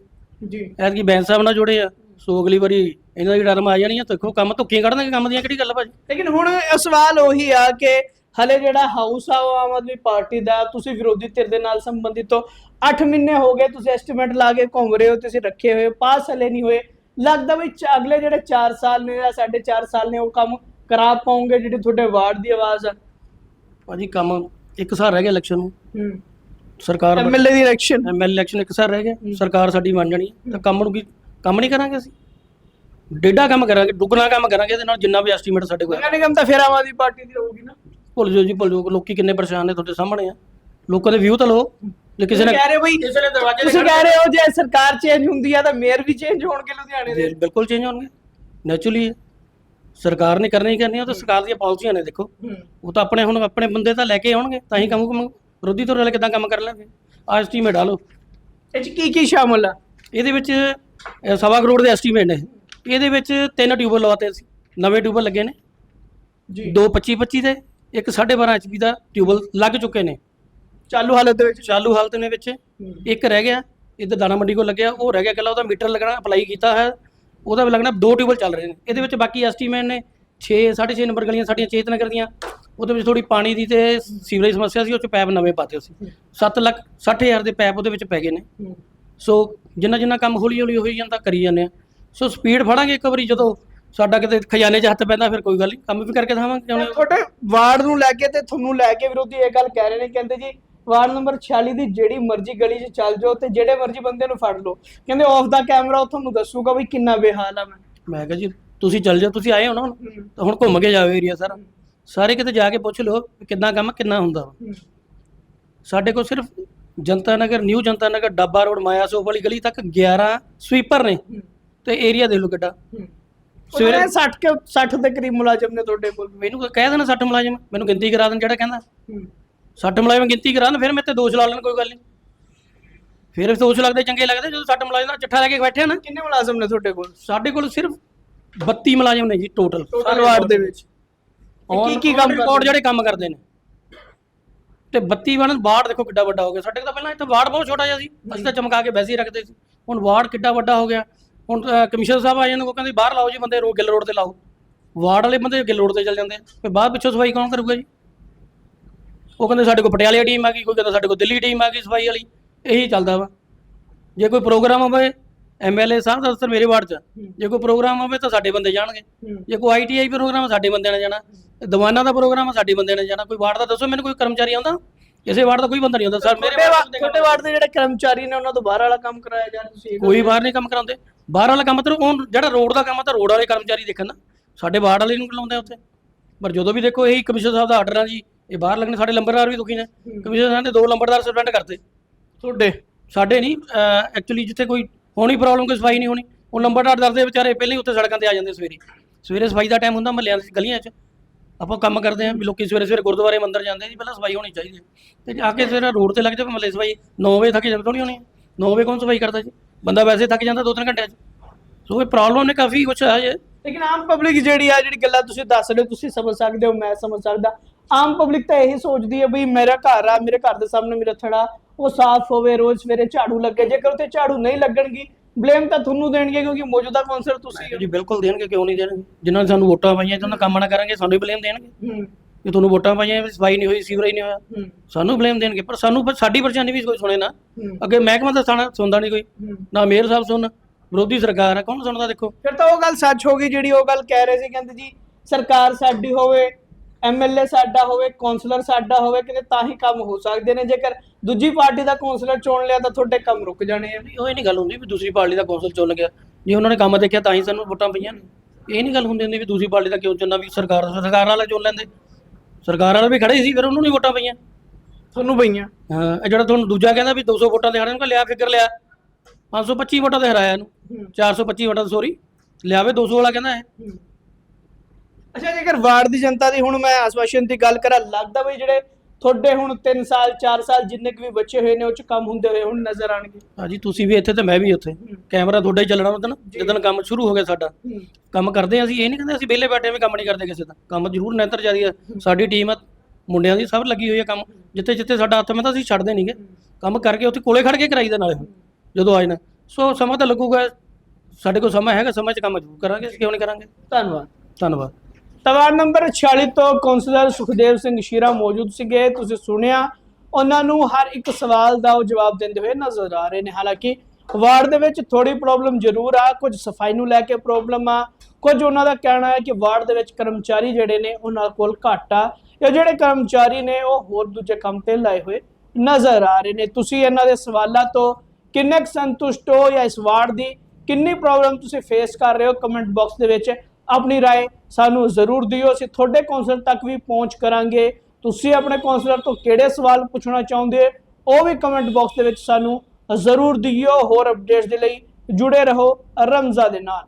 ਜੀ। ਐਤਕੀ ਬੈਂਸ ਸਾਹਿਬ ਨਾਲ ਜੁੜੇ ਆ। ਸੋ ਅਗਲੀ ਵਾਰੀ ਇਹਨਾਂ ਦੀ ਟਰਮ ਆ ਜਾਣੀ ਆ ਦੇਖੋ ਕੰਮ ਧੁੱਕੀਆਂ ਕੱਢਣਗੇ ਕੰਮ ਦੀਆਂ ਕਿਹੜੀ ਗੱਲ ਭਾਜੀ? ਲੇਕਿਨ ਹੁਣ ਸਵਾਲ ਉਹੀ ਆ ਕਿ ਹਲੇ ਜਿਹੜਾ ਹਾਊਸ ਆ ਉਹ ਆਮ ਆਦਮੀ ਪਾਰਟੀ ਦਾ ਤੁਸੀਂ ਵਿਰੋਧੀ ਧਿਰ ਦੇ ਨਾਲ ਸੰਬੰਧਿਤ ਹੋ 8 ਮਹੀਨੇ ਹੋ ਗਏ ਤੁਸੀਂ ਐਸਟੀਮੇਟ ਲਾ ਕੇ ਘੁੰਮ ਰਹੇ ਹੋ ਤੁਸੀਂ ਰੱਖੇ ਹੋਏ ਪਾਸ ਹਲੇ ਨਹੀਂ ਹੋਏ। ਲੱਗਦਾ ਵੀ ਅਗਲੇ ਜਿਹੜੇ 4 ਸਾਲ ਨੇ ਜਾਂ ਸਾਢੇ 4 ਸਾਲ ਨੇ ਉਹ ਕੰਮ ਕਰਾ ਪਾਉਂਗੇ ਜਿਹੜੀ ਤੁਹਾਡੇ ਵਾਰਡ ਦੀ ਆਵਾਜ਼ ਆ। ਭਾਜੀ ਕੰਮ ਇੱਕ ਸਾਲ ਰਹਿ ਗਿਆ ਇਲੈਕਸ਼ਨ ਨੂੰ। ਹੂੰ। ਸਰਕਾਰ ਐਮਐਲਏ ਦੀ ਇਲੈਕਸ਼ਨ ਐਮਐਲ ਇਲੈਕਸ਼ਨ ਇੱਕ ਸਾਲ ਰਹਿ ਗਿਆ। ਸਰਕਾਰ ਸਾਡੀ ਬਣ ਜਾਣੀ। ਤਾਂ ਕੰਮ ਨੂੰ ਕੀ ਕੰਮ ਨਹੀਂ ਕਰਾਂਗੇ ਅਸੀਂ। ਡੇਢਾ ਕੰਮ ਕਰਾਂਗੇ ਦੁੱਗਣਾ ਕੰਮ ਕਰਾਂਗੇ ਇਹਦੇ ਨਾਲ ਜਿੰਨਾ ਵੀ ਐਸਟੀਮੇਟ ਸਾਡੇ ਕੋਲ ਹੈ। ਨਿਗਮ ਤਾਂ ਫਿਰ ਆਮ ਆਦਮੀ ਪਾਰਟੀ ਦੀ ਰਹੂਗੀ ਨਾ। ਭੁੱਲ ਜਾਓ ਜੀ ਭੁੱਲ ਜਾਓ। ਲੋਕੀ ਕਿੰਨੇ ਪਰੇਸ਼ਾਨ ਨੇ ਤੁਹਾਡੇ ਸਾਹਮਣੇ ਆ। ਲੋਕਾਂ ਦੇ ਵਿਊ ਤਾਂ ਲਓ। ਜੇ ਕਿਸੇ ਨੇ ਕਹਿ ਰਹੇ ਹੋ ਬਈ ਕਿਸੇ ਨੇ ਦਰਵਾਜ਼ੇ ਤੁਸੀਂ ਕਹਿ ਰਹੇ ਹੋ ਜੇ ਸਰਕਾਰ ਚੇਂਜ ਹੁੰਦੀ ਆ ਤਾਂ ਮੇਅਰ ਵੀ ਚੇਂਜ ਹੋਣਗੇ ਲੁਧਿਆਣੇ ਦੇ। ਬਿਲ- ਬਿਲਕੁਲ ਚੇਂਜ ਹੋਣਗੇ। ਨੈਚੁਰਲੀ ਸਰਕਾਰ ਨੇ ਕਰਨੀ ਕਰਨੀ ਉਹ ਤਾਂ ਸਰਕਾਰ ਦੀਆਂ ਪਾਲਿਸੀਆਂ ਨੇ ਦੇਖੋ। ਉਹ ਤਾਂ ਆਪਣੇ ਹੁਣ ਆਪਣੇ ਬੰਦੇ ਤਾਂ ਲੈ ਕੇ ਆਉਣਗੇ ਤਾਂ ਹੀ ਕੰਮ ਕੰਮ ਵਿਰੋਧੀ ਧਿਰ ਵਾਲੇ ਕਿਦਾਂ ਕੰਮ ਕਰ ਲੈਣਗੇ। ਆ ਐਸਟੀਮੇਟ ਡਾਲੋ ਇਹ ਚ ਕੀ ਕੀ ਸ਼ਾਮਲ ਆ? ਇਹਦੇ ਵਿੱਚ ਸਵਾ ਕਰੋੜ ਦੇ ਐਸਟੀਮੇਟ ਨੇ। ਇਹਦੇ ਵਿੱਚ ਤਿੰਨ ਟਿਊਬਲ ਲਵਾਤੇ ਅਸੀਂ। ਨਵੇਂ ਟਿਊਬਲ ਲੱਗੇ ਨੇ। ਜੀ। ਦੋ 25 25 ਦੇ ਇੱਕ 12.5 ਐਚਪੀ ਦਾ ਟਿਊਬਲ ਲੱਗ ਚੁੱਕੇ ਨੇ। ਚਾਲੂ ਹਾਲਤ ਦੇ ਵਿੱਚ। ਚਾਲੂ ਹਾਲਤ ਨੇ ਵਿੱਚ। ਇੱਕ ਰਹਿ ਗਿਆ ਇੱਧਰ ਦਾਣਾ ਮੰਡੀ ਕੋਲ ਲੱਗਿਆ ਉਹ ਰਹਿ ਗਿਆ ਕੱਲਾ ਉਹਦਾ ਮੀਟਰ ਲੱਗਣਾ ਅਪਲਾਈ ਕੀਤਾ ਹੈ। ਉਹਦਾ ਵੀ ਲੱਗਣਾ ਦੋ ਟਿਊਬਲ ਚੱਲ ਰਹੇ ਨੇ। ਇਹਦੇ ਵਿੱਚ ਬਾਕੀ ਐਸਟੀਮੇਟ ਨੇ 6 6.5 ਨੰਬਰ ਗਲੀਆਂ ਸਾਡੀਆਂ ਚੇਤ ਨਗਰ ਦੀਆਂ। ਉਹਦੇ ਵਿੱਚ ਥੋੜੀ ਪਾਣੀ ਦੀ ਤੇ ਸੀਵਰੇਜ ਸਮੱਸਿਆ ਸੀ ਉਹ ਚ ਪੈਪ ਨਵੇਂ ਪਾਤੇ ਸੀ। 7 ਲੱਖ 60000 ਦੇ ਪੈਪ ਉਹਦੇ ਵਿੱਚ ਪੈ ਗਏ ਨੇ। ਸੋ ਜਿੰਨਾ ਜਿੰਨਾ ਕੰਮ ਹੌਲੀ ਹੌਲੀ ਹੋਈ ਜਾਂਦਾ ਕਰੀ ਜਾਂਦੇ ਆ। ਸੋ ਸਪੀਡ ਫੜਾਂਗੇ ਇੱਕ ਵਾਰੀ ਜਦੋਂ ਸਾਡਾ ਕਿਤੇ ਖਜ਼ਾਨੇ 'ਚ ਹੱਥ ਪੈਂਦਾ ਫਿਰ ਕੋਈ ਗੱਲ ਨਹੀਂ ਕੰਮ ਵੀ ਕਰਕੇ ਦਿਖਾਵਾਂਗੇ ਤੁਹਾਡੇ ਵਾਰਡ ਨੂੰ ਲੈ ਕੇ ਤੇ ਤੁਹਾਨੂੰ ਲੈ ਕੇ ਵਿਰੋਧੀ ਇਹ ਗੱਲ ਕਹਿ ਰਹੇ ਨੇ ਕਹਿੰਦੇ ਜੀ ਵਾਰਡ ਨੰਬਰ 46 ਦੀ ਜਿਹੜੀ ਮਰਜ਼ੀ ਗਲੀ 'ਚ ਚੱਲ ਜਾਓ ਤੇ ਜਿਹੜੇ ਮਰਜ਼ੀ ਬੰਦੇ ਨੂੰ ਫੜ ਲਓ। ਕਹਿੰਦੇ ਆਫ ਦਾ ਕੈਮਰਾ ਉਹ ਤੁਹਾਨੂੰ ਦੱਸੂਗਾ ਵੀ ਕਿੰਨਾ ਬੇਹਾਲ ਆ ਮੈਂ। ਮੈਂ ਕਿਹਾ ਜੀ ਤੁਸੀਂ ਚੱਲ ਜਾਓ ਤੁਸੀਂ ਆਏ ਹੋ ਨਾ ਹੁਣ? ਤਾਂ ਹੁਣ ਘੁੰਮ ਕੇ ਜਾਓ ਏਰੀਆ ਸਾਰਾ। ਸਾਰੇ ਕਿਤੇ ਜਾ ਕੇ ਪੁੱਛ ਲਓ ਵੀ ਕਿੰਨਾ ਕੰਮ ਕਿੰਨਾ ਹੁੰਦਾ ਵਾ। ਸਾਡੇ ਕੋਲ ਸਿਰਫ ਜਨਤਾ ਨਗਰ ਨਿਊ ਜਨਤਾ ਨਗਰ ਡੱਬਾ ਰੋਡ ਮਾਇਆ ਸੋਪ ਵਾਲੀ ਗਲੀ ਤੱਕ 11 ਸਵੀਪਰ ਨੇ। ਤੇ ਏਰੀਆ ਦੇਖ ਲਓ ਕਿੱਡਾ। ਸਵੇਰੇ 60 ਕੇ 60 ਦੇ ਕਰੀਬ ਮੁਲਾਜ਼ਮ ਨੇ ਤੁਹਾਡੇ ਕੋਲ। ਮੈਨੂੰ ਕੋਈ ਕਹਿ ਦੇਣਾ 60 ਮੁਲਾਜ਼ਮ ਮੈਨੂੰ ਗਿਣਤੀ ਕਰਾ ਦੇਣ ਜਿਹੜਾ ਕਹਿੰਦਾ। 60 ਮੁਲਾਜ਼ਮ ਗਿਣਤੀ ਕਰਾ ਦੇਣ ਫਿਰ ਮੇਰੇ ਤੇ ਦੋਸ਼ ਲਾ ਲੈਣ ਕੋਈ ਗੱਲ ਨਹੀਂ ਫਿਰ ਦੋਸ਼ ਲੱਗਦੇ ਚੰਗੇ ਲੱਗਦੇ ਜਦੋਂ 60 ਮੁਲਾਜ਼ਮ ਦਾ ਚੱਠਾ ਲੈ ਕੇ ਬੈਠੇ ਆ ਨਾ। ਕਿੰਨੇ ਮੁਲਾਜ਼ਮ ਨੇ ਤੁਹਾਡੇ ਕੋਲ? ਸਾਡੇ ਕੋਲ ਸਿਰਫ 32 ਮੁਲਾਜ਼ਮ ਨੇ ਜੀ ਟੋਟਲ ਟੋਟਲ ਵਾਰਡ ਦੇ ਵਿੱਚ। ਕੀ ਕੀ ਕੰਮ ਰਿਕਾਰਡ ਜਿਹੜੇ ਕੰਮ ਕਰਦੇ ਨੇ। ਤੇ 32 ਬਣ ਵਾਰਡ ਦੇਖੋ ਕਿੱਡਾ ਵੱਡਾ ਹੋ ਗਿਆ। ਸਾਡੇ ਕੋਲ ਤਾਂ ਪਹਿਲਾਂ ਇੱਥੇ ਵਾਰਡ ਬਹੁਤ ਛੋਟਾ ਜਿਹਾ ਸੀ। ਅਸੀਂ ਤਾਂ ਚਮਕਾ ਕੇ ਵੈਸੇ ਹੀ ਰੱਖਦੇ ਸੀ। ਹੁਣ ਵਾਰਡ ਕਿੱਡਾ ਵੱਡਾ ਹੋ ਗਿਆ। ਹੁਣ ਕਮਿਸ਼ਨਰ ਸਾਹਿਬ ਆ ਜਾਂਦੇ ਉਹ ਕਹਿੰਦੇ ਬਾਹਰ ਲਾਓ ਜੀ ਬੰਦੇ ਰੋ ਗਿੱਲ ਰੋਡ ਤੇ ਲਾਓ। ਵਾਰਡ ਵਾਲੇ ਬੰਦੇ ਗਿੱਲ ਰੋਡ ਤੇ ਚੱਲ ਜਾਂਦੇ ਆ। ਫਿਰ ਬਾਅਦ ਪਿੱਛੋਂ ਸਫ਼ਾਈ ਕੌਣ ਕਰੂਗਾ ਜੀ? ਉਹ ਕਹਿੰਦੇ ਸਾਡੇ ਕੋਲ ਪਟਿਆਲੇ ਟੀਮ ਆ ਗਈ ਕੋਈ ਕਹਿੰਦਾ ਸਾਡੇ ਕੋਲ ਦਿੱਲੀ ਟੀਮ ਆ ਗਈ ਸਫ਼ਾਈ ਵਾਲੀ ਇਹੀ ਚੱਲਦਾ ਵਾ। ਜੇ ਕੋਈ ਪ੍ਰੋਗਰਾਮ ਹੋਵੇ ਐਮਐਲਏ ਸਾਹਿਬ ਦਾ ਦਫ਼ਤਰ ਮੇਰੇ ਵਾਰਡ 'ਚ। ਜੇ ਕੋਈ ਪ੍ਰੋਗਰਾਮ ਹੋਵੇ ਤਾਂ ਸਾਡੇ ਬੰਦੇ ਜਾਣਗੇ। ਜੇ ਕੋਈ ਆਈਟੀਆਈ ਪ੍ਰੋਗਰਾਮ ਸਾਡੇ ਬੰਦਿਆਂ ਨੇ ਜਾਣਾ। ਦੀਵਾਨਾਂ ਦਾ ਪ੍ਰੋਗਰਾਮ ਆ, ਸਾਡੇ ਬੰਦਿਆਂ ਨੇ ਜਾਣਾ। ਕੋਈ ਵਾਰਡ ਦਾ ਦੱਸੋ ਮੈਨੂੰ ਕੋਈ ਕਰਮਚਾਰੀ ਆਉਂਦਾ? ਇਸੇ ਵਾਰਡ ਦਾ ਕੋਈ ਬੰਦਾ ਨਹੀਂ ਆਉਂਦਾ। ਸਰ ਮੇਰੇ ਤੁਹਾਡੇ ਵਾਰਡ ਦੇ ਜਿਹੜੇ ਕਰਮਚਾਰੀ ਨੇ ਉਹਨਾਂ ਤੋਂ ਬਾਹਰ ਵਾਲਾ ਕੰਮ ਕਰਾਇਆ ਜਾ ਤੁਸੀਂ ਕੋਈ ਬਾਹਰ ਨਹੀਂ ਕੰਮ ਕਰਾਉਂਦੇ। ਬਾਹਰ ਵਾਲਾ ਕੰਮ ਤਾਂ ਉਹ ਜਿਹੜਾ ਰੋਡ ਦਾ ਕੰਮ ਆ ਤਾਂ ਰੋਡ ਵਾਲੇ ਕਰਮਚਾਰੀ ਦੇਖਣ ਨਾ। ਸਾਡੇ ਵਾਰਡ ਵਾਲੇ ਨੂੰ ਲਾਉਂਦੇ ਉੱਥੇ। ਪਰ ਜਦੋਂ ਵੀ ਦੇਖੋ ਇਹੀ ਕਮਿਸ਼ਨਰ ਸਾਹਿਬ ਦਾ ਆਰਡਰ ਆ ਜੀ। ਇਹ ਬਾਹਰ ਲੱਗਣੇ ਸਾਡੇ ਲੰਬਰਦਾਰ ਵੀ ਦੁਖੀ ਨੇ। ਕਮਿਸ਼ਨਰ ਸਾਹਿਬ ਨੇ ਦੋ ਲੰਬਰਦਾਰ ਸਸਪੈਂਡ ਕਰਤੇ। ਤੁਹਾਡੇ? ਸਾਡੇ ਨਹੀਂ ਐਕਚੁਅਲੀ ਜਿੱਥੇ ਕੋਈ ਹੋਣੀ ਪ੍ਰੋਬਲਮ ਕੋਈ ਸਫ਼ਾਈ ਨਹੀਂ ਹੋਣੀ ਉਹ ਲੰਬਰਦਾਰ ਡਰਦੇ ਵਿਚਾਰੇ ਪਹਿਲਾਂ ਹੀ ਉੱਥੇ ਸੜਕਾਂ ਤੇ ਆ ਜਾਂਦੇ ਸਵੇਰੇ। ਸਵੇਰੇ ਸਫ਼ਾਈ ਦਾ ਟਾਈਮ ਹੁੰਦਾ ਮਹੱਲਿਆਂ ਦੀ ਗਲੀਆਂ 'ਚ। ਆਪਾਂ ਕੰਮ ਕਰਦੇ ਆਂ ਵੀ ਲੋਕੀ ਸਵੇਰੇ ਸਵੇਰੇ ਗੁਰਦੁਆਰੇ ਮੰਦਿਰ ਜਾਂਦੇ ਜੀ ਪਹਿਲਾਂ ਸਫ਼ਾਈ ਹੋਣੀ ਚਾਹੀਦੀ ਹੈ। ਤੇ ਜਾ ਕੇ ਸਵੇਰੇ ਰੋਡ ਤੇ ਲੱਗ ਜਾਵੇ ਮਹੱਲੇ ਸਫ਼ਾਈ 9 ਵਜੇ ਥੱਕ ਜਾਂਦੇ ਥੋੜੀ ਹੋਣੀ 9 ਵਜੇ ਕੌਣ ਸਫ਼ਾਈ ਕਰਦਾ ਜੀ? ਬੰਦਾ ਵੈਸੇ ਥੱਕ ਜਾਂਦਾ 2-3 ਘੰਟਿਆਂ 'ਚ। ਸੋ ਇਹ ਪ੍ਰੋਬਲਮ ਨੇ ਕਾਫੀ ਕੁਛ ਹੈ ਜੇ। ਲੇਕਿਨ ਆਮ ਪਬਲਿਕ ਜਿਹੜੀ ਆ ਜਿਹੜੀ ਗੱਲਾਂ ਤੁਸੀਂ ਦੱਸ ਰਹੇ ਹੋ ਤੁਸੀਂ ਸਮਝ ਸਕਦੇ ਹੋ ਮੈਂ ਸਮਝ ਸਕਦਾ। ਆਮ ਪਬਲਿਕ ਤਾਂ ਇਹੀ ਸੋਚਦੀ ਹੈ ਬਈ ਮੇਰਾ ਘਰ ਆ ਮੇਰੇ ਘਰ ਦੇ ਸਾਹਮਣੇ ਮੇਰਾ ਥੜਾ ਉਹ ਸਾਫ਼ ਹੋਵੇ ਰੋਜ਼ ਸਵੇਰੇ ਝਾੜੂ ਲੱਗੇ। ਜੇਕਰ ਉੱਤੇ ਝਾੜੂ ਨਹੀਂ ਲੱਗਣਗੀ ਬਲੇਮ ਤਾਂ ਤੁਹਾਨੂੰ ਦੇਣਗੇ ਕਿਉਂਕਿ ਮੌਜੂਦਾ ਕੌਂਸਲਰ ਤੁਸੀਂ ਹੋ ਜੀ ਬਿਲਕੁਲ ਦੇਣਗੇ ਕਿਉਂ ਨਹੀਂ ਦੇਣਗੇ? ਜਿਨ੍ਹਾਂ ਨੇ ਸਾਨੂੰ ਵੋਟਾਂ ਪਾਈਆਂ ਜਿਹਨਾਂ ਦਾ ਕੰਮ ਨਾ ਕਰਾਂਗੇ ਸਾਨੂੰ ਹੀ ਬਲੇਮ ਦੇਣਗੇ। ਹੂੰ। ਜੇ ਤੁਹਾਨੂੰ ਵੋਟਾਂ ਪਾਈਆਂ ਸਫ਼ਾਈ ਨਹੀਂ ਹੋਈ ਸੀਵਰੇਜ ਨਹੀਂ ਹੋਇਆ ਹੂੰ। ਸਾਨੂੰ ਬਲੇਮ ਦੇਣਗੇ ਪਰ ਸਾਨੂੰ ਪਰ ਸਾਡੀ ਪਰੇਸ਼ਾਨੀ ਵੀ ਕੋਈ ਸੁਣੇ ਨਾ। ਹੂੰ। ਅੱਗੇ ਮਹਿਕਮਾ ਤਾਂ ਸਾਡਾ ਸੁਣਦਾ ਨਹੀਂ ਕੋਈ। ਹੂੰ। ਨਾ ਮੇਅਰ ਸਾਹਿਬ ਸੁਣ ਵਿਰੋਧੀ ਸਰਕਾਰ ਹੈ ਕੌਣ ਸੁਣਦਾ ਦੇਖੋ? ਫਿਰ ਤਾਂ ਉਹ ਗੱਲ ਸੱਚ ਹੋ ਗਈ ਜਿਹੜੀ ਉਹ ਗੱਲ ਕਹਿ ਰਹੇ ਸੀ ਕਹਿੰਦੇ ਜੀ ਸਰਕਾਰ ਸਾਡੀ ਹੋਵੇ ਐਮਐਲਏ ਸਾਡਾ ਹੋਵੇ ਕੌਂਸਲਰ ਸਾਡਾ ਹੋਵੇ ਕਿਤੇ ਤਾਂ ਹੀ ਕੰਮ ਹੋ ਸਕਦੇ ਨੇ। ਜੇਕਰ ਦੂਜੀ ਪਾਰਟੀ ਦਾ ਕੌਂਸਲਰ ਚੁਣ ਲਿਆ ਤਾਂ ਤੁਹਾਡੇ ਕੰਮ ਰੁਕ ਜਾਣੇ ਆ। ਉਹ ਇਹ ਨਹੀਂ ਗੱਲ ਹੁੰਦੀ ਵੀ ਦੂਸਰੀ ਪਾਰਟੀ ਦਾ ਕੌਂਸਲ ਚੁਣ ਗਿਆ। ਜੇ ਉਹਨਾਂ ਨੇ ਕੰਮ ਦੇਖਿਆ ਤਾਂ ਹੀ ਸਾਨੂੰ ਵੋਟਾਂ ਪਈਆਂ ਨੇ। ਇਹ ਨਹੀਂ ਗੱਲ ਹੁੰਦੀ ਹੁੰਦੀ ਵੀ ਦੂਸਰੀ ਪਾਰਟੀ ਦਾ ਕਿਉਂ ਚੁਣਨਾ ਵੀ ਸਰਕਾਰ ਸਰਕਾਰ ਵਾਲਾ ਚੁਣ ਲੈਂਦੇ। ਸਰਕਾਰ ਵਾਲੇ ਵੀ ਖੜੇ ਸੀ ਫਿਰ ਉਹਨੂੰ ਨਹੀਂ ਵੋਟਾਂ ਪਈਆਂ। ਤੁਹਾਨੂੰ ਪਈਆਂ। ਹਾਂ ਇਹ ਜਿਹੜਾ ਤੁਹਾਨੂੰ ਦੂਜਾ ਕਹਿੰਦਾ ਵੀ 200 ਵੋਟਾਂ ਦੇ ਹੜਨ ਕੋ ਲਿਆ ਫਿਕਰ ਲਿਆ। 525 ਵੋਟਾਂ ਤੇ ਹਰਾਇਆ ਇਹਨੂੰ। 425 ਵੋਟਾਂ ਸੋਰੀ ਲਿਆਵੇ 200 ਵਾਲਾ ਕਹਿੰਦਾ ਹੈ। ਅੱਛਾ ਜੇਕਰ ਵਾਰਡ ਦੀ ਜਨਤਾ ਦੀ ਹੁਣ ਮੈਂ ਆਸਵਾਸ਼ਨ ਦੀ ਗੱਲ ਕਰਾਂ ਲੱਗਦਾ ਵੀ ਜਿਹੜੇ ਤੁਹਾਡੇ ਹੁਣ 3 ਸਾਲ 4 ਸਾਲ ਜਿੰਨੇ ਕੁ ਵੀ ਬੱਚੇ ਹੋਏ ਨੇ ਉਹ ਚ ਕੰਮ ਹੁੰਦੇ ਹੋਏ ਹੁਣ ਨਜ਼ਰ ਆਣਗੇ ਹਾਂਜੀ ਤੁਸੀਂ ਵੀ ਇੱਥੇ ਤੇ ਮੈਂ ਵੀ ਉੱਥੇ। ਕੈਮਰਾ ਤੁਹਾਡਾ ਹੀ ਚੱਲਣਾ ਉਦੋਂ ਜਦੋਂ ਕੰਮ ਸ਼ੁਰੂ ਹੋ ਗਿਆ ਸਾਡਾ। ਕੰਮ ਕਰਦੇ ਹਾਂ ਅਸੀਂ ਇਹ ਨਹੀਂ ਕਹਿੰਦੇ ਅਸੀਂ ਵਿਹਲੇ ਬੈਠੇ ਵੀ ਕੰਮ ਨਹੀਂ ਕਰਦੇ ਕਿਸੇ ਦਾ। ਕੰਮ ਜ਼ਰੂਰ ਨਿਰੰਤਰ ਜਾਰੀ ਹੈ। ਸਾਡੀ ਟੀਮ ਆ ਮੁੰਡਿਆਂ ਦੀ ਸਭ ਲੱਗੀ ਹੋਈ ਹੈ ਕੰਮ। ਜਿੱਥੇ ਜਿੱਥੇ ਸਾਡਾ ਹੱਥ ਮੈਂ ਤਾਂ ਅਸੀਂ ਛੱਡਦੇ ਨਹੀਂਗੇ ਕੰਮ ਕਰਕੇ ਉੱਥੇ ਕੋਲੇ ਖੜ ਕੇ ਕਰਾਈਦਾ ਨਾਲੇ ਜਦੋਂ ਆਏ ਨਾ ਸੋ ਸਮਾਂ ਤਾਂ ਲੱਗੂਗਾ। ਸਾਡੇ ਕੋਲ ਸਮਾਂ ਹੈਗਾ ਸਮਾਂ 'ਚ ਕੰਮ ਜ਼ਰੂਰ ਕਰਾਂਗੇ ਅਸੀਂ ਕਿਉਂ ਨਹੀਂ ਕਰਾਂਗੇ? ਧੰਨਵਾਦ। ਧੰਨਵਾਦ। ਤਾਂ ਵਾਰਡ ਨੰਬਰ 46 ਤੋਂ ਕੌਂਸਲਰ ਸੁਖਦੇਵ ਸਿੰਘ ਸ਼ੀਰਾ ਮੌਜੂਦ ਸੀਗੇ। ਤੁਸੀਂ ਸੁਣਿਆ, ਉਹਨਾਂ ਨੂੰ ਹਰ ਇੱਕ ਸਵਾਲ ਦਾ ਉਹ ਜਵਾਬ ਦਿੰਦੇ ਹੋਏ ਨਜ਼ਰ ਆ ਰਹੇ ਨੇ। ਹਾਲਾਂਕਿ ਵਾਰਡ ਦੇ ਵਿੱਚ ਥੋੜੀ ਪ੍ਰੋਬਲਮ ਜ਼ਰੂਰ ਆ, ਕੁਝ ਸਫ਼ਾਈ ਨੂੰ ਲੈ ਕੇ ਪ੍ਰੋਬਲਮ ਆ। ਕੁਝ ਉਹਨਾਂ ਦਾ ਕਹਿਣਾ ਹੈ ਕਿ ਵਾਰਡ ਦੇ ਵਿੱਚ ਕਰਮਚਾਰੀ ਜਿਹੜੇ ਨੇ, ਉਹਨਾਂ ਕੋਲ ਘੱਟ ਆ। ਇਹ ਜਿਹੜੇ ਕਰਮਚਾਰੀ ਨੇ, ਉਹ ਹੋਰ ਦੂਜੇ ਕੰਮ ਤੇ ਲਾਏ ਹੋਏ ਨਜ਼ਰ ਆ ਰਹੇ ਨੇ। ਤੁਸੀਂ ਇਹਨਾਂ ਦੇ ਸਵਾਲਾਂ ਤੋਂ ਕਿੰਨੇ ਕੁ ਸੰਤੁਸ਼ਟ ਹੋ ਜਾਂ ਇਸ ਵਾਰਡ ਦੀ ਕਿੰਨੀ ਪ੍ਰੋਬਲਮ ਤੁਸੀਂ ਫੇਸ ਕਰ ਰਹੇ ਹੋ? ਕਮੈਂਟ ਬਾਕਸ ਦੇ ਵਿੱਚ ਆਪਣੀ رائے ਸਾਨੂੰ ਜ਼ਰੂਰ ਦਿਓ ਅਸੀਂ ਤੁਹਾਡੇ ਕਾਉਂਸਲਰ ਤੱਕ ਵੀ ਪਹੁੰਚ ਕਰਾਂਗੇ ਤੁਸੀਂ ਆਪਣੇ ਕਾਉਂਸਲਰ ਤੋਂ ਕਿਹੜੇ ਸਵਾਲ ਪੁੱਛਣਾ ਚਾਹੁੰਦੇ ਹੋ ਉਹ ਵੀ ਕਮੈਂਟ ਬਾਕਸ ਦੇ ਵਿੱਚ ਸਾਨੂੰ ਜ਼ਰੂਰ ਦਿਓ ਹੋਰ ਅਪਡੇਟਸ ਦੇ ਲਈ ਜੁੜੇ ਰਹੋ ਰਮਜ਼ਾ ਦੇ ਨਾਲ